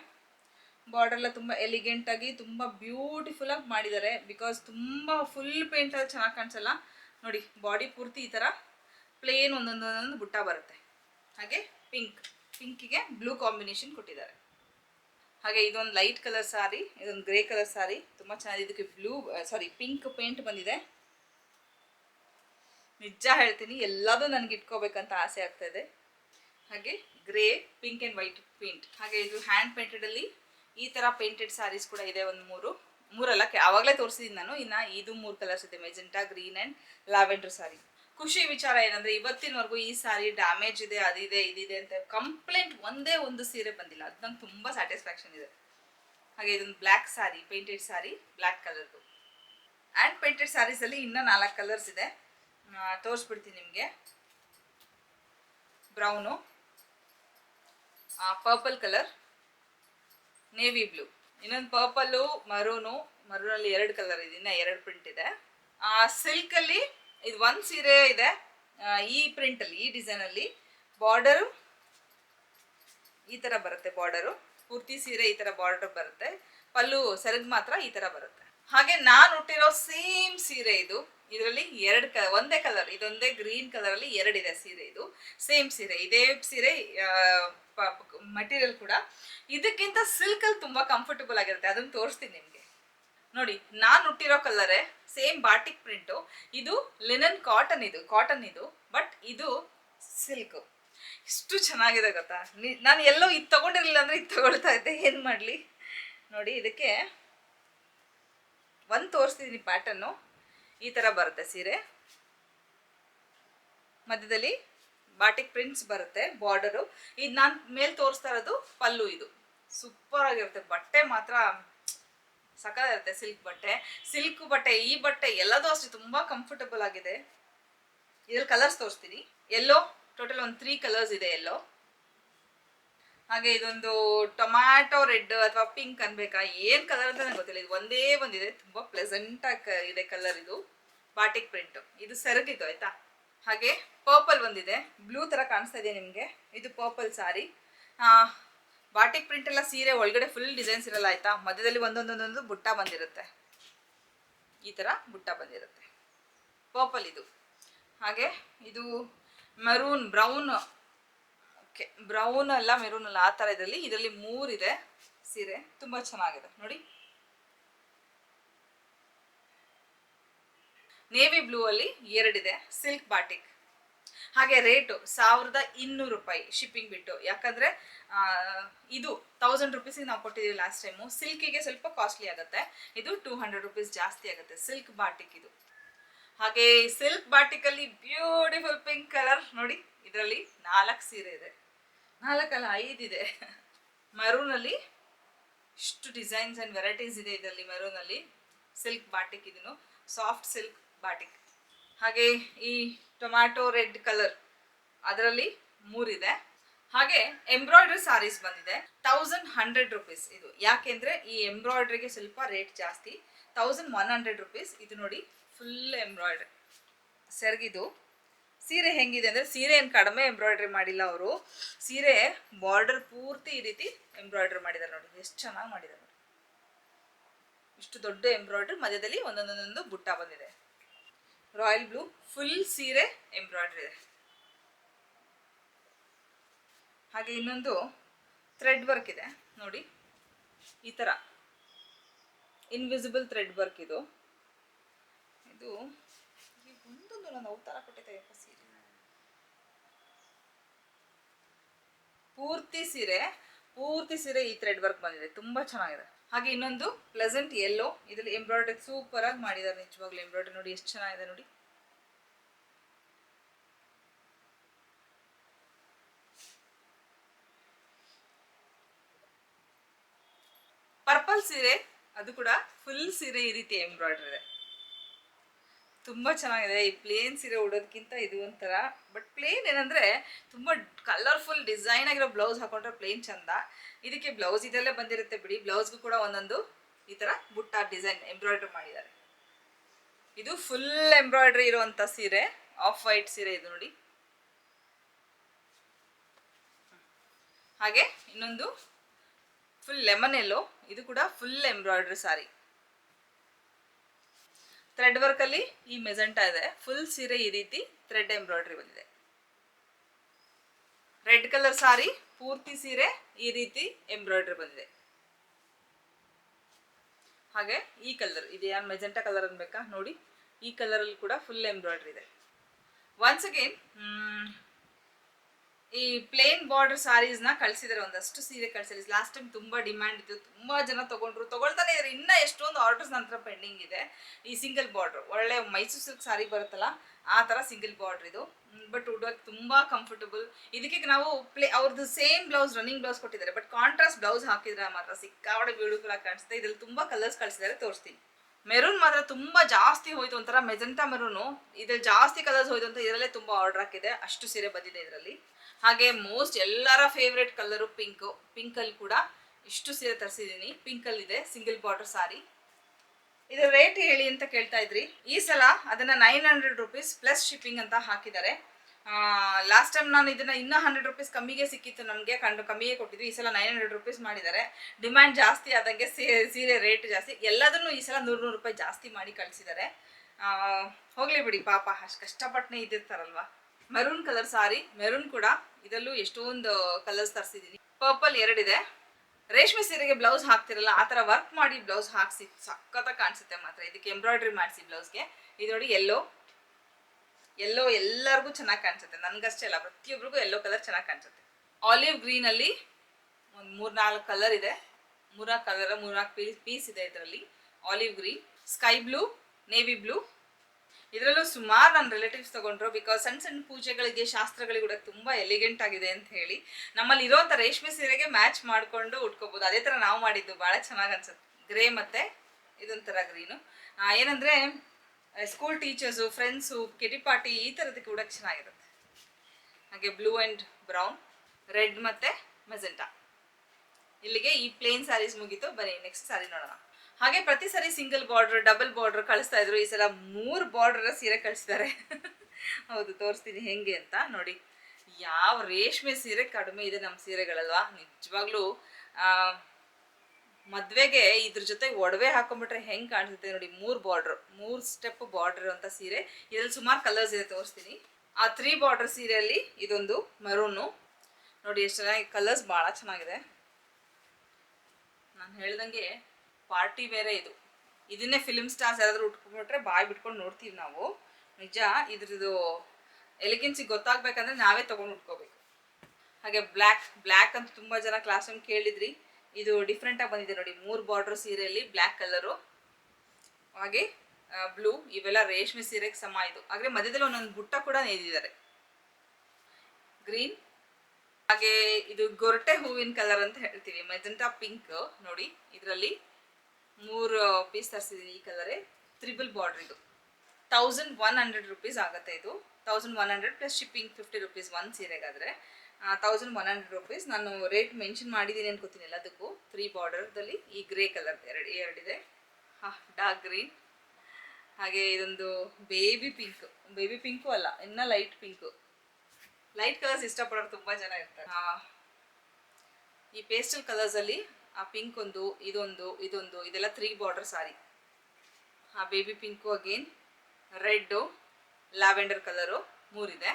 ಬಾರ್ಡರ್ ಎಲ್ಲ ತುಂಬ ಎಲಿಗೆಂಟ್ ಆಗಿ ತುಂಬ ಬ್ಯೂಟಿಫುಲ್ ಆಗಿ ಮಾಡಿದ್ದಾರೆ. ಬಿಕಾಸ್ ತುಂಬ ಫುಲ್ ಪೇಂಟ್ ಅಲ್ಲಿ ಚೆನ್ನಾಗಿ ಕಾಣಿಸಲ್ಲ. ನೋಡಿ ಬಾಡಿ ಪೂರ್ತಿ ಈ ಥರ ಪ್ಲೇನ್ ಒಂದೊಂದು ಒಂದೊಂದು ಬುಟ್ಟ ಬರುತ್ತೆ. ಹಾಗೆ ಪಿಂಕ್ ಪಿಂಕಿಗೆ ಬ್ಲೂ ಕಾಂಬಿನೇಷನ್ ಕೊಟ್ಟಿದ್ದಾರೆ. ಹಾಗೆ ಇದೊಂದು ಲೈಟ್ ಕಲರ್ ಸಾರಿ ಇದೊಂದು ಗ್ರೇ ಕಲರ್ ಸಾರಿ ತುಂಬ ಚೆನ್ನಾಗಿದೆ. ಇದಕ್ಕೆ ಬ್ಲೂ ಸಾರಿ ಪಿಂಕ್ ಪೇಂಟ್ ಬಂದಿದೆ. ನಿಜ ಹೇಳ್ತೀನಿ ಎಲ್ಲದೂ ನನಗೆ ಇಟ್ಕೋಬೇಕಂತ ಆಸೆ ಆಗ್ತಾ ಇದೆ. ಹಾಗೆ grey pink and white paint ಹಾಗೆ ಇದು ಹ್ಯಾಂಡ್ ಪೇಂಟೆಡಲ್ಲಿ ಈ ಥರ ಪೇಂಟೆಡ್ ಸ್ಯಾರೀಸ್ ಕೂಡ ಇದೆ ಒಂದು ಮೂರು. ಮೂರಲ್ಲ ಅವಾಗಲೇ ಆವಾಗಲೇ ತೋರಿಸಿದ್ದೀನಿ ನಾನು. ಇನ್ನು ಇದು ಮೂರು ಕಲರ್ಸ್ ಇದೆ magenta green and lavender sari ಖುಷಿ ವಿಚಾರ ಏನಂದ್ರೆ, ಇವತ್ತಿನವರೆಗೂ ಈ ಸಾರಿ ಡ್ಯಾಮೇಜ್ ಇದೆ ಅದಿದೆ ಇದಿದೆ ಅಂತ ಕಂಪ್ಲೇಂಟ್ ಒಂದೇ ಒಂದು ಸೀರೆ ಬಂದಿಲ್ಲ. ಅದು ನಂಗೆ ತುಂಬ ಸ್ಯಾಟಿಸ್ಫ್ಯಾಕ್ಷನ್ ಇದೆ. ಹಾಗೆ ಇದೊಂದು black sari painted sari black ಕಲರ್ದು ಆ್ಯಂಡ್ ಪೇಂಟೆಡ್ ಸ್ಯಾರೀಸಲ್ಲಿ ಇನ್ನೂ ನಾಲ್ಕು ಕಲರ್ಸ್ ಇದೆ. ತೋರಿಸ್ಬಿಡ್ತೀನಿ ನಿಮಗೆ. Brown purple colour navy blue ಇನ್ನೊಂದು ಪರ್ಪಲ್ಲು ಮರೂನು ಮರೂನಲ್ಲಿ ಎರಡು ಕಲರ್ ಇದೆ, ಇನ್ನ ಎರಡು ಪ್ರಿಂಟ್ ಇದೆ. ಆ ಸಿಲ್ಕಲ್ಲಿ ಇದು ಒಂದು ಸೀರೆ ಇದೆ. ಈ ಪ್ರಿಂಟಲ್ಲಿ ಈ ಡಿಸೈನಲ್ಲಿ ಬಾರ್ಡರು ಈ ಥರ ಬರುತ್ತೆ ಬಾರ್ಡರು ಪೂರ್ತಿ ಸೀರೆ ಈ ಥರ ಬಾರ್ಡರ್ ಬರುತ್ತೆ. ಪಲ್ಲು, ಸೆರಗ್ ಮಾತ್ರ ಈ ಥರ ಬರುತ್ತೆ. ಹಾಗೆ ನಾನು ಉಟ್ಟಿರೋ ಸೇಮ್ ಸೀರೆ ಇದು. ಇದರಲ್ಲಿ ಎರಡು ಕ, ಒಂದೇ ಕಲರ್ ಇದೊಂದೇ ಗ್ರೀನ್ ಕಲರಲ್ಲಿ ಎರಡಿದೆ ಸೀರೆ ಇದು. ಸೇಮ್ ಸೀರೆ, ಇದೇ ಸೀರೆ ಮಟೀರಿಯಲ್ ಕೂಡ. ಇದಕ್ಕಿಂತ ಸಿಲ್ಕಲ್ಲಿ ತುಂಬ ಕಂಫರ್ಟಬಲ್ ಆಗಿರುತ್ತೆ. ಅದನ್ನು ತೋರಿಸ್ತೀನಿ ನಿಮಗೆ. ನೋಡಿ, ನಾನು ಉಟ್ಟಿರೋ ಕಲರೇ ಸೇಮ್ ಬಾಟಿಕ್ ಪ್ರಿಂಟು ಇದು ಲಿನನ್ ಕಾಟನ್ ಇದು ಕಾಟನ್ ಇದು ಬಟ್ ಇದು ಸಿಲ್ಕ್ ಇಷ್ಟು ಚೆನ್ನಾಗಿದೆ ಗೊತ್ತಾ? ನಾನು ಎಲ್ಲೋ ಇದು ತಗೊಂಡಿರಲಿಲ್ಲ ಅಂದ್ರೆ ಇದು ತಗೊಳ್ತಾ ಇದ್ದೆ. ಏನು ಮಾಡಲಿ? ನೋಡಿ, ಇದಕ್ಕೆ ಒಂದು ತೋರಿಸ್ತಿದ್ದೀನಿ ಪ್ಯಾಟರ್ನು ಈ ಥರ ಬರುತ್ತೆ ಸೀರೆ. ಮಧ್ಯದಲ್ಲಿ ಬಾಟಿಕ್ ಪ್ರಿಂಟ್ಸ್ ಬರುತ್ತೆ ಬಾರ್ಡರು ಇದು ನಾನು ಮೇಲೆ ತೋರಿಸ್ತಾ ಇರೋದು ಪಲ್ಲು ಇದು. ಸೂಪರ್ ಆಗಿರುತ್ತೆ. ಬಟ್ಟೆ ಮಾತ್ರ ಸಕ್ಕತ್ತಾಗಿರುತ್ತೆ ಸಿಲ್ಕ್ ಬಟ್ಟೆ. ಸಿಲ್ಕ್ ಬಟ್ಟೆ, ಈ ಬಟ್ಟೆ ಎಲ್ಲದೂ ಅಷ್ಟೇ, ತುಂಬ ಕಂಫರ್ಟಬಲ್ ಆಗಿದೆ. ಇದ್ರಲ್ಲಿ ಕಲರ್ಸ್ ತೋರಿಸ್ತೀನಿ. ಎಲ್ಲೋ ಟೋಟಲ್ ಒಂದು ತ್ರೀ ಕಲರ್ಸ್ ಇದೆ ಎಲ್ಲೋ ಹಾಗೆ ಇದೊಂದು ಟೊಮ್ಯಾಟೊ ರೆಡ್ ಅಥವಾ ಪಿಂಕ್ ಅನ್ಬೇಕಾ? ಏನು ಕಲರ್ ಅಂತ ನಂಗೆ ಗೊತ್ತಿಲ್ಲ. ಇದು ಒಂದೇ ಒಂದಿದೆ. ತುಂಬಾ ಪ್ಲೆಸೆಂಟ್ ಆಗಿ ಇದೆ ಕಲರ್ ಇದು. ಬಾಟಿಕ್ ಪ್ರಿಂಟ್ ಇದು ಸೆರಗಿದ್ದು ಆಯ್ತಾ? ಹಾಗೆ ಪರ್ಪಲ್ ಒಂದಿದೆ. ಬ್ಲೂ ತರ ಕಾಣಿಸ್ತಾ ಇದೆ ನಿಮಗೆ. ಇದು ಪರ್ಪಲ್ ಸಾರಿ ಬಾಟಿಕ್ ಪ್ರಿಂಟ್ ಎಲ್ಲ ಸೀರೆ ಒಳಗಡೆ ಫುಲ್ ಡಿಸೈನ್ಸ್ ಇರಲ್ಲ, ಆಯ್ತಾ? ಮಧ್ಯದಲ್ಲಿ ಒಂದೊಂದೊಂದೊಂದು ಬುಟ್ಟ ಬಂದಿರುತ್ತೆ. ಈ ತರ ಬುಟ್ಟ ಬಂದಿರುತ್ತೆ. ಪರ್ಪಲ್ ಇದು. ಹಾಗೆ ಇದು ಮರೂನ್ ಬ್ರೌನ್ ಓಕೆ ಬ್ರೌನ್ ಅಲ್ಲ ಮೆರೂನ್ ಅಲ್ಲ, ಆ ಥರ ಇದರಲ್ಲಿ ಇದರಲ್ಲಿ ಮೂರಿದೆ ಸೀರೆ. ತುಂಬ ಚೆನ್ನಾಗಿದೆ. ನೋಡಿ. ನೇವಿ ಬ್ಲೂ ಅಲ್ಲಿ ಎರಡಿದೆ ಸಿಲ್ಕ್ ಬಾಟಿಕ್ ಹಾಗೆ ರೇಟು ಸಾವಿರದ ಇನ್ನೂರು ರೂಪಾಯಿ ಶಿಪ್ಪಿಂಗ್ ಬಿಟ್ಟು. ಯಾಕಂದರೆ ಇದು ತೌಸಂಡ್ ರುಪೀಸಿಗೆ ನಾವು ಕೊಟ್ಟಿದ್ದೀವಿ ಲಾಸ್ಟ್ ಟೈಮು ಸಿಲ್ಕಿಗೆ ಸ್ವಲ್ಪ ಕಾಸ್ಟ್ಲಿ ಆಗುತ್ತೆ. ಇದು ಟೂ ಹಂಡ್ರೆಡ್ ರುಪೀಸ್ ಜಾಸ್ತಿ ಆಗುತ್ತೆ. ಸಿಲ್ಕ್ ಬಾಟಿಕ್ ಇದು. ಹಾಗೆ ಸಿಲ್ಕ್ ಬಾಟಿಕಲ್ಲಿ ಬ್ಯೂಟಿಫುಲ್ ಪಿಂಕ್ ಕಲರ್ ನೋಡಿ, ಇದರಲ್ಲಿ ನಾಲ್ಕು ಸೀರೆ ಇದೆ. ನಾಲ್ಕಲ್ಲ ಐದಿದೆ ಮರೂನಲ್ಲಿ ಇಷ್ಟು ಡಿಸೈನ್ಸ್ ಆ್ಯಂಡ್ ವೆರೈಟೀಸ್ ಇದೆ ಇದರಲ್ಲಿ ಮರೂನಲ್ಲಿ. ಸಿಲ್ಕ್ ಬಾಟಿಕ್ ಇದನ್ನು. Soft silk batik. ಹಾಗೆ ಈ ಟೊಮ್ಯಾಟೊ ರೆಡ್ ಕಲರ್ ಅದರಲ್ಲಿ ಮೂರಿದೆ. ಹಾಗೆ ಎಂಬ್ರಾಯ್ಡ್ರಿ ಸಾರೀಸ್ ಬಂದಿದೆ. ತೌಸಂಡ್ ಹಂಡ್ರೆಡ್ ರುಪೀಸ್ ಇದು. ಯಾಕೆಂದ್ರೆ ಈ ಎಂಬ್ರಾಯ್ಡ್ರಿಗೆ ಸ್ವಲ್ಪ ರೇಟ್ ಜಾಸ್ತಿ. Thousand one hundred rupees. ಇದು ನೋಡಿ ಫುಲ್ ಎಂಬ್ರಾಯ್ಡ್ರಿ. ಸೆರ್ಗಿದು. ಸೀರೆ ಹೆಂಗಿದೆ ಅಂದರೆ ಸೀರೆ ಏನು ಕಡಿಮೆ ಎಂಬ್ರಾಯ್ಡ್ರಿ ಮಾಡಿಲ್ಲ ಅವರು. ಸೀರೆ ಬಾರ್ಡರ್ ಪೂರ್ತಿ ಈ ರೀತಿ ಎಂಬ್ರಾಯ್ಡ್ರಿ ಮಾಡಿದ್ದಾರೆ ನೋಡಿ, ಎಷ್ಟು ಚೆನ್ನಾಗಿ ಮಾಡಿದ್ದಾರೆ ಇಷ್ಟು ದೊಡ್ಡ ಎಂಬ್ರಾಯ್ಡ್ರಿ ಮಧ್ಯದಲ್ಲಿ ಒಂದೊಂದೊಂದೊಂದು ಬುಟ್ಟ ಬಂದಿದೆ. ರಾಯಲ್ ಬ್ಲೂ ಫುಲ್ ಸೀರೆ ಎಂಬ್ರಾಯ್ಡ್ರಿ ಇದೆ. ಹಾಗೆ ಇನ್ನೊಂದು ಥ್ರೆಡ್ ವರ್ಕ್ ಇದೆ, ನೋಡಿ. ಈ ಥರ ಇನ್ವಿಸಿಬಲ್ ಥ್ರೆಡ್ ವರ್ಕ್ ಇದು. ಇದು ಒಂದೊಂದು ನಾನು ಅವತಾರ ಕೊಟ್ಟಿದ್ದೆಯಪ್ಪ ಸೀರೆ ಪೂರ್ತಿ ಸೀರೆ ಪೂರ್ತಿ ಸೀರೆ ಈ ಥ್ರೆಡ್ ವರ್ಕ್ ಬಂದಿದೆ. ತುಂಬ ಚೆನ್ನಾಗಿದೆ. ಹಾಗೆ ಇನ್ನೊಂದು ಪ್ಲೆಸೆಂಟ್ ಎಲ್ಲೋ ಇದರಲ್ಲಿ ಎಂಬ್ರಾಯ್ಡ್ರಿ ಸೂಪರ್ ಆಗಿ ಮಾಡಿದ್ದಾರೆ ನಿಜವಾಗ್ಲೂ ಎಂಬ್ರಾಯ್ಡ್ರಿ ನೋಡಿ ಎಷ್ಟು ಚೆನ್ನಾಗಿದೆ ನೋಡಿ. ಪರ್ಪಲ್ ಸೀರೆ, ಅದು ಕೂಡ ಫುಲ್ ಸೀರೆ ಈ ರೀತಿ ಎಂಬ್ರಾಯ್ಡ್ರಿ ಇದೆ. ತುಂಬ ಚೆನ್ನಾಗಿದೆ. ಈ ಪ್ಲೇನ್ ಸೀರೆ ಉಡೋದಕ್ಕಿಂತ ಇದು ಒಂಥರ. ಬಟ್ ಪ್ಲೇನ್ ಏನಂದರೆ ತುಂಬ ಕಲರ್ಫುಲ್ ಡಿಸೈನ್ ಆಗಿರೋ ಬ್ಲೌಸ್ ಹಾಕೊಂಡ್ರೆ ಪ್ಲೇನ್ ಚಂದ. ಇದಕ್ಕೆ ಬ್ಲೌಸ್ ಇದೆಲ್ಲ ಬಂದಿರುತ್ತೆ ಬಿಡಿ. ಬ್ಲೌಸ್ಗೂ ಕೂಡ ಒಂದೊಂದು ಈ ಥರ ಬುಟ್ಟ ಡಿಸೈನ್ ಎಂಬ್ರಾಯ್ಡ್ರಿ ಮಾಡಿದ್ದಾರೆ. ಇದು ಫುಲ್ ಎಂಬ್ರಾಯ್ಡ್ರಿ ಇರುವಂಥ ಸೀರೆ. ಆಫ್ ವೈಟ್ ಸೀರೆ ಇದು ನೋಡಿ. ಹಾಗೆ ಇನ್ನೊಂದು ಫುಲ್ ಲೆಮನ್ ಎಲ್ಲೋ ಇದು ಕೂಡ ಫುಲ್ ಎಂಬ್ರಾಯ್ಡ್ರಿ ಸಾರಿ ಥ್ರೆಡ್ ವರ್ಕಲ್ಲಿ ಈ ಮೆಜೆಂಟಾ ಇದೆ. ಫುಲ್ ಸೀರೆ ಈ ರೀತಿ ಥ್ರೆಡ್ ಎಂಬ್ರಾಯ್ಡ್ರಿ ಬಂದಿದೆ. ರೆಡ್ ಕಲರ್ ಸಾರಿ ಪೂರ್ತಿ ಸೀರೆ ಈ ರೀತಿ ಎಂಬ್ರಾಯ್ಡ್ರಿ ಬಂದಿದೆ. ಹಾಗೆ ಈ ಕಲರ್ ಇದು ಯಾರು ಮೆಜೆಂಟಾ ಕಲರ್ ಅನ್ಬೇಕಾ? ನೋಡಿ, ಈ ಕಲರಲ್ಲಿ ಕೂಡ ಫುಲ್ ಎಂಬ್ರಾಯ್ಡ್ರಿ ಇದೆ. ಒನ್ಸ್ ಅಗೇನ್ ಈ ಪ್ಲೇನ್ ಬಾರ್ಡರ್ ಸಾರೀಸ್ನ ಕಳಿಸಿದ್ದಾರೆ ಒಂದಷ್ಟು ಸೀರೆ ಕಳಿಸಿದ್ದಾರೆ ಲಾಸ್ಟ್ ಟೈಮ್ ತುಂಬ ಡಿಮ್ಯಾಂಡ್ ಇತ್ತು. ತುಂಬ ಜನ ತಗೊಂಡ್ರು. ತಗೊಳ್ತಾನೆ ಇದ್ರೆ. ಇನ್ನೂ ಎಷ್ಟೊಂದು ಆರ್ಡರ್ಸ್ ನಂತರ ಪೆಂಡಿಂಗ್ ಇದೆ. ಈ ಸಿಂಗಲ್ ಬಾರ್ಡರ್ ಒಳ್ಳೆ ಮೈಸೂರು ಸಿಲ್ಕ್ ಸಾರಿ ಬರುತ್ತಲ್ಲ, ಆ ಥರ ಸಿಂಗಲ್ ಬಾರ್ಡರ್ ಇದು. ಬಟ್ ಉಡೋಕೆ ತುಂಬ ಕಂಫರ್ಟಬಲ್ ಇದಕ್ಕೆ ನಾವು ಪ್ಲೇ ಅವ್ರದ್ದು ಸೇಮ್ ಬ್ಲೌಸ್ ರನ್ನಿಂಗ್ ಬ್ಲೌಸ್ ಕೊಟ್ಟಿದ್ದಾರೆ. ಬಟ್ ಕಾಂಟ್ರಾಸ್ಟ್ ಬ್ಲೌಸ್ ಹಾಕಿದ್ರೆ ಮಾತ್ರ ಸಿಕ್ಕಾವಡೆ ಬ್ಯೂಟಿಫುಲ್ ಆಗಿ ಕಾಣಿಸುತ್ತೆ. ಇದ್ರಲ್ಲಿ ತುಂಬ ಕಲರ್ಸ್ ಕಳಿಸಿದ್ದಾರೆ. ತೋರಿಸ್ತೀನಿ. ಮೆರೂನ್ ಮಾತ್ರ ತುಂಬ ಜಾಸ್ತಿ ಹೋಯ್ತು ಒಂಥರ ಮೆಜೆಂಟಾ ಮೆರೂನು ಇದ್ರಲ್ಲಿ ಜಾಸ್ತಿ ಕಲರ್ಸ್ ಹೋಯ್ತು ಅಂತ ಇದರಲ್ಲೇ ತುಂಬ ಆರ್ಡರ್ ಹಾಕಿದೆ. ಅಷ್ಟು ಸೀರೆ ಬಂದಿದೆ ಇದರಲ್ಲಿ. ಹಾಗೆ ಮೋಸ್ಟ್ ಎಲ್ಲರ ಫೇವ್ರೆಟ್ ಕಲರು ಪಿಂಕು ಪಿಂಕಲ್ಲಿ ಕೂಡ ಇಷ್ಟು ಸೀರೆ ತರಿಸಿದ್ದೀನಿ ಪಿಂಕಲ್ಲಿ ಇದೆ ಸಿಂಗಲ್ ಬಾರ್ಡರ್ ಸಾರಿ ಇದರ ರೇಟ್ ಹೇಳಿ ಅಂತ ಕೇಳ್ತಾ ಇದ್ರಿ. ಈ ಸಲ ಅದನ್ನ nine hundred rupees plus shipping ಅಂತ ಹಾಕಿದ್ದಾರೆ. ಲಾಸ್ಟ್ ಟೈಮ್ ನಾನು ಇದನ್ನ ಇನ್ನೂ ಹಂಡ್ರೆಡ್ ರುಪೀಸ್ ಕಮ್ಮಿಗೆ ಸಿಕ್ಕಿತ್ತು ನಮಗೆ, ಕಂಡು ಕಮ್ಮಿಗೆ ಕೊಟ್ಟಿದ್ವಿ ಈ ಸಲ ನೈನ್ ಹಂಡ್ರೆಡ್ ರುಪೀಸ್ ಮಾಡಿದ್ದಾರೆ. ಡಿಮ್ಯಾಂಡ್ ಜಾಸ್ತಿ ಆದಂಗೆ ಸೀರೆ ರೇಟ್ ಜಾಸ್ತಿ. ಎಲ್ಲದನ್ನು ಈ ಸಲ ನೂರು ನೂರು ರೂಪಾಯಿ ಜಾಸ್ತಿ ಮಾಡಿ ಕಳಿಸಿದ್ದಾರೆ. ಹೋಗ್ಲಿ ಬಿಡಿ ಪಾಪ, ಅಷ್ಟು ಕಷ್ಟಪಟ್ಟನೆ ಇದ್ದಿರ್ತಾರಲ್ವಾ? ಮೆರೂನ್ ಕಲರ್ ಸಾರಿ ಮೆರೂನ್ ಕೂಡ ಇದರಲ್ಲೂ ಎಷ್ಟೊಂದು ಕಲರ್ಸ್ ತರಿಸಿದ್ದೀನಿ ಪರ್ಪಲ್ ಎರಡಿದೆ. ರೇಷ್ಮೆ ಸೀರೆಗೆ ಬ್ಲೌಸ್ ಹಾಕ್ತಿರಲ್ಲ, ಆ ಥರ ವರ್ಕ್ ಮಾಡಿ ಬ್ಲೌಸ್ ಹಾಕ್ಸಿ ಸಖತ್ತಾಗಿ ಕಾಣಿಸುತ್ತೆ ಮಾತ್ರ. ಇದಕ್ಕೆ ಎಂಬ್ರಾಯ್ಡ್ರಿ ಮಾಡಿಸಿ ಬ್ಲೌಸ್ಗೆ ಇದು ನೋಡಿ ಎಲ್ಲೋ ಎಲ್ಲೋ ಎಲ್ಲರಿಗೂ ಚೆನ್ನಾಗಿ ಕಾಣಿಸುತ್ತೆ. ನನಗಷ್ಟೇ ಅಲ್ಲ ಪ್ರತಿಯೊಬ್ಬರಿಗೂ ಎಲ್ಲೋ ಕಲರ್ ಚೆನ್ನಾಗಿ ಕಾಣಿಸುತ್ತೆ. ಆಲಿವ್ ಗ್ರೀನಲ್ಲಿ ಒಂದು ಮೂರ್ನಾಲ್ಕು ಕಲರ್ ಇದೆ. ಮೂರ್ನಾಲ್ಕು ಕಲರ್ ಮೂರ್ನಾಲ್ಕು ಪೀಸ್ ಪೀಸ್ ಇದೆ ಇದರಲ್ಲಿ. Olive green sky blue navy blue ಇದರಲ್ಲೂ ಸುಮಾರು ನನ್ನ ರಿಲೇಟಿವ್ಸ್ ತಗೊಂಡ್ರು ಬಿಕಾಸ್ ಸಣ್ಣ ಸಣ್ಣ ಪೂಜೆಗಳಿಗೆ, ಶಾಸ್ತ್ರಗಳಿಗೆ ಕೂಡ ತುಂಬ ಎಲಿಗೆಂಟ್ ಆಗಿದೆ ಅಂತ ಹೇಳಿ. ನಮ್ಮಲ್ಲಿ ಇರೋಂಥ ರೇಷ್ಮೆ ಸೀರೆಗೆ ಮ್ಯಾಚ್ ಮಾಡಿಕೊಂಡು ಉಟ್ಕೋಬೋದು. ಅದೇ ಥರ ನಾವು ಮಾಡಿದ್ದು. ಭಾಳ ಚೆನ್ನಾಗಿ ಅನ್ಸುತ್ತೆ. ಗ್ರೇ ಮತ್ತು ಇದೊಂಥರ ಗ್ರೀನು ಏನಂದರೆ school teachers friends kitty party ಈ ಥರದಕ್ಕೆ ಕೂಡ ಚೆನ್ನಾಗಿರುತ್ತೆ. ಹಾಗೆ ಬ್ಲೂ ಆ್ಯಂಡ್ ಬ್ರೌನ್ ರೆಡ್ ಮತ್ತು ಮೆಜೆಂಟಾ ಇಲ್ಲಿಗೆ ಈ ಪ್ಲೇನ್ ಸ್ಯಾರೀಸ್ ಮುಗೀತು. ಬನ್ನಿ ನೆಕ್ಸ್ಟ್ ಸ್ಯಾರಿ ನೋಡೋಣ. ಹಾಗೆ ಪ್ರತಿ ಸರಿ ಸಿಂಗಲ್ ಬಾರ್ಡರ್ ಡಬಲ್ ಬಾರ್ಡರ್ ಕಳಿಸ್ತಾ ಇದ್ರು. ಈ ಸಲ ಮೂರು ಬಾರ್ಡರ್ ಸೀರೆ ಕಳಿಸ್ತಾರೆ ಹೌದು, ತೋರಿಸ್ತೀನಿ ಹೆಂಗೆ ಅಂತ ನೋಡಿ. ಯಾವ ರೇಷ್ಮೆ ಸೀರೆ ಕಡಿಮೆ ಇದೆ ನಮ್ಮ ಸೀರೆಗಳಲ್ವಾ? ನಿಜವಾಗ್ಲೂ ಮದ್ವೆಗೆ ಇದ್ರ ಜೊತೆ ಒಡವೆ ಹಾಕೊಂಡ್ಬಿಟ್ರೆ ಹೆಂಗ್ ಕಾಣಿಸುತ್ತೆ ನೋಡಿ, ಮೂರು ಬಾರ್ಡರ್ ಮೂರ್ ಸ್ಟೆಪ್ ಬಾರ್ಡರ್ ಅಂತ ಸೀರೆ. ಇದ್ರಲ್ಲಿ ಸುಮಾರು ಕಲರ್ಸ್ ಇದೆ ತೋರಿಸ್ತೀನಿ. ಆ ತ್ರೀ ಬಾರ್ಡರ್ ಸೀರೆಯಲ್ಲಿ ಇದೊಂದು ಮರೂನು ನೋಡಿ, ಎಷ್ಟು ಚೆನ್ನಾಗಿ ಕಲರ್ಸ್ ಭಾಳ ಚೆನ್ನಾಗಿದೆ. ನಾನು ಹೇಳ್ದಂಗೆ ಪಾರ್ಟಿ ಬೇರೆ ಇದು. ಇದನ್ನೇ ಫಿಲ್ಮ್ ಸ್ಟಾರ್ಸ್ ಯಾರಾದರೂ ಉಟ್ಕೊಂಡ್ಬಿಟ್ರೆ ಬಾಯಿ ಬಿಟ್ಕೊಂಡು ನೋಡ್ತೀವಿ ನಾವು. ನಿಜ, ಇದ್ರದ್ದು ಎಲಿಗೆನ್ಸಿ ಗೊತ್ತಾಗಬೇಕಂದ್ರೆ ನಾವೇ ತೊಗೊಂಡು ಉಟ್ಕೋಬೇಕು. ಹಾಗೆ ಬ್ಲ್ಯಾಕ್ ಬ್ಲ್ಯಾಕ್ ಅಂತ ತುಂಬ ಜನ ಕ್ಲಾಸ್ ರೂಮ್ ಕೇಳಿದ್ರಿ. ಇದು ಡಿಫ್ರೆಂಟಾಗಿ ಬಂದಿದೆ ನೋಡಿ, ಮೂರು ಬಾರ್ಡ್ರ್ ಸೀರೆಯಲ್ಲಿ ಬ್ಲ್ಯಾಕ್ ಕಲರು ಹಾಗೆ ಬ್ಲೂ ಇವೆಲ್ಲ ರೇಷ್ಮೆ ಸೀರೆಗೆ ಸಮ ಇದು. ಹಾಗೆ ಮಧ್ಯದಲ್ಲಿ ಒಂದೊಂದು ಬುಟ್ಟ ಕೂಡ ನೇದಿದ್ದಾರೆ ಗ್ರೀನ್ ಹಾಗೆ ಇದು ಗೊರಟೆ ಹೂವಿನ ಕಲರ್ ಅಂತ ಹೇಳ್ತೀವಿ. ಮೆಜೆಂಟಾ ಪಿಂಕ್, ನೋಡಿ, ಇದರಲ್ಲಿ ಮೂರು ಪೀಸ್ ತರಿಸಿದ್ದೀನಿ ಈ ಕಲರೇ ತ್ರಿಬಲ್ ಬಾರ್ಡರ್ ಇದು. ತೌಸಂಡ್ ಒನ್ ಹಂಡ್ರೆಡ್ ರುಪೀಸ್ ಆಗುತ್ತೆ ಇದು. Thousand one hundred plus shipping fifty rupees one ಸೀರೆಗಾದರೆ. Thousand one hundred rupees ನಾನು ರೇಟ್ ಮೆನ್ಷನ್ ಮಾಡಿದ್ದೀನಿ ಅನ್ಕೋತೀನಿ ಎಲ್ಲದಕ್ಕೂ. ತ್ರೀ ಬಾರ್ಡರ್ದಲ್ಲಿ ಈ ಗ್ರೇ ಕಲರ್ ಎರಡು ಎರಡಿದೆ ಹಾಂ ಡಾರ್ಕ್ ಗ್ರೀನ್ ಹಾಗೆ ಇದೊಂದು ಬೇಬಿ ಪಿಂಕ್ ಬೇಬಿ ಪಿಂಕು ಅಲ್ಲ, ಇನ್ನ ಲೈಟ್ ಪಿಂಕು ಲೈಟ್ ಕಲರ್ಸ್ ಇಷ್ಟಪಡೋರು ತುಂಬ ಜನ ಇರ್ತಾರೆ. ಈ ಪೇಸ್ಟಲ್ ಕಲರ್ಸಲ್ಲಿ ಆ ಪಿಂಕ್ ಒಂದು, ಇದೊಂದು ಇದೊಂದು, ಇದೆಲ್ಲ ತ್ರೀ ಬಾರ್ಡರ್ ಸಾರಿ ಆ baby pink again red lavender colour ಮೂರಿದೆ.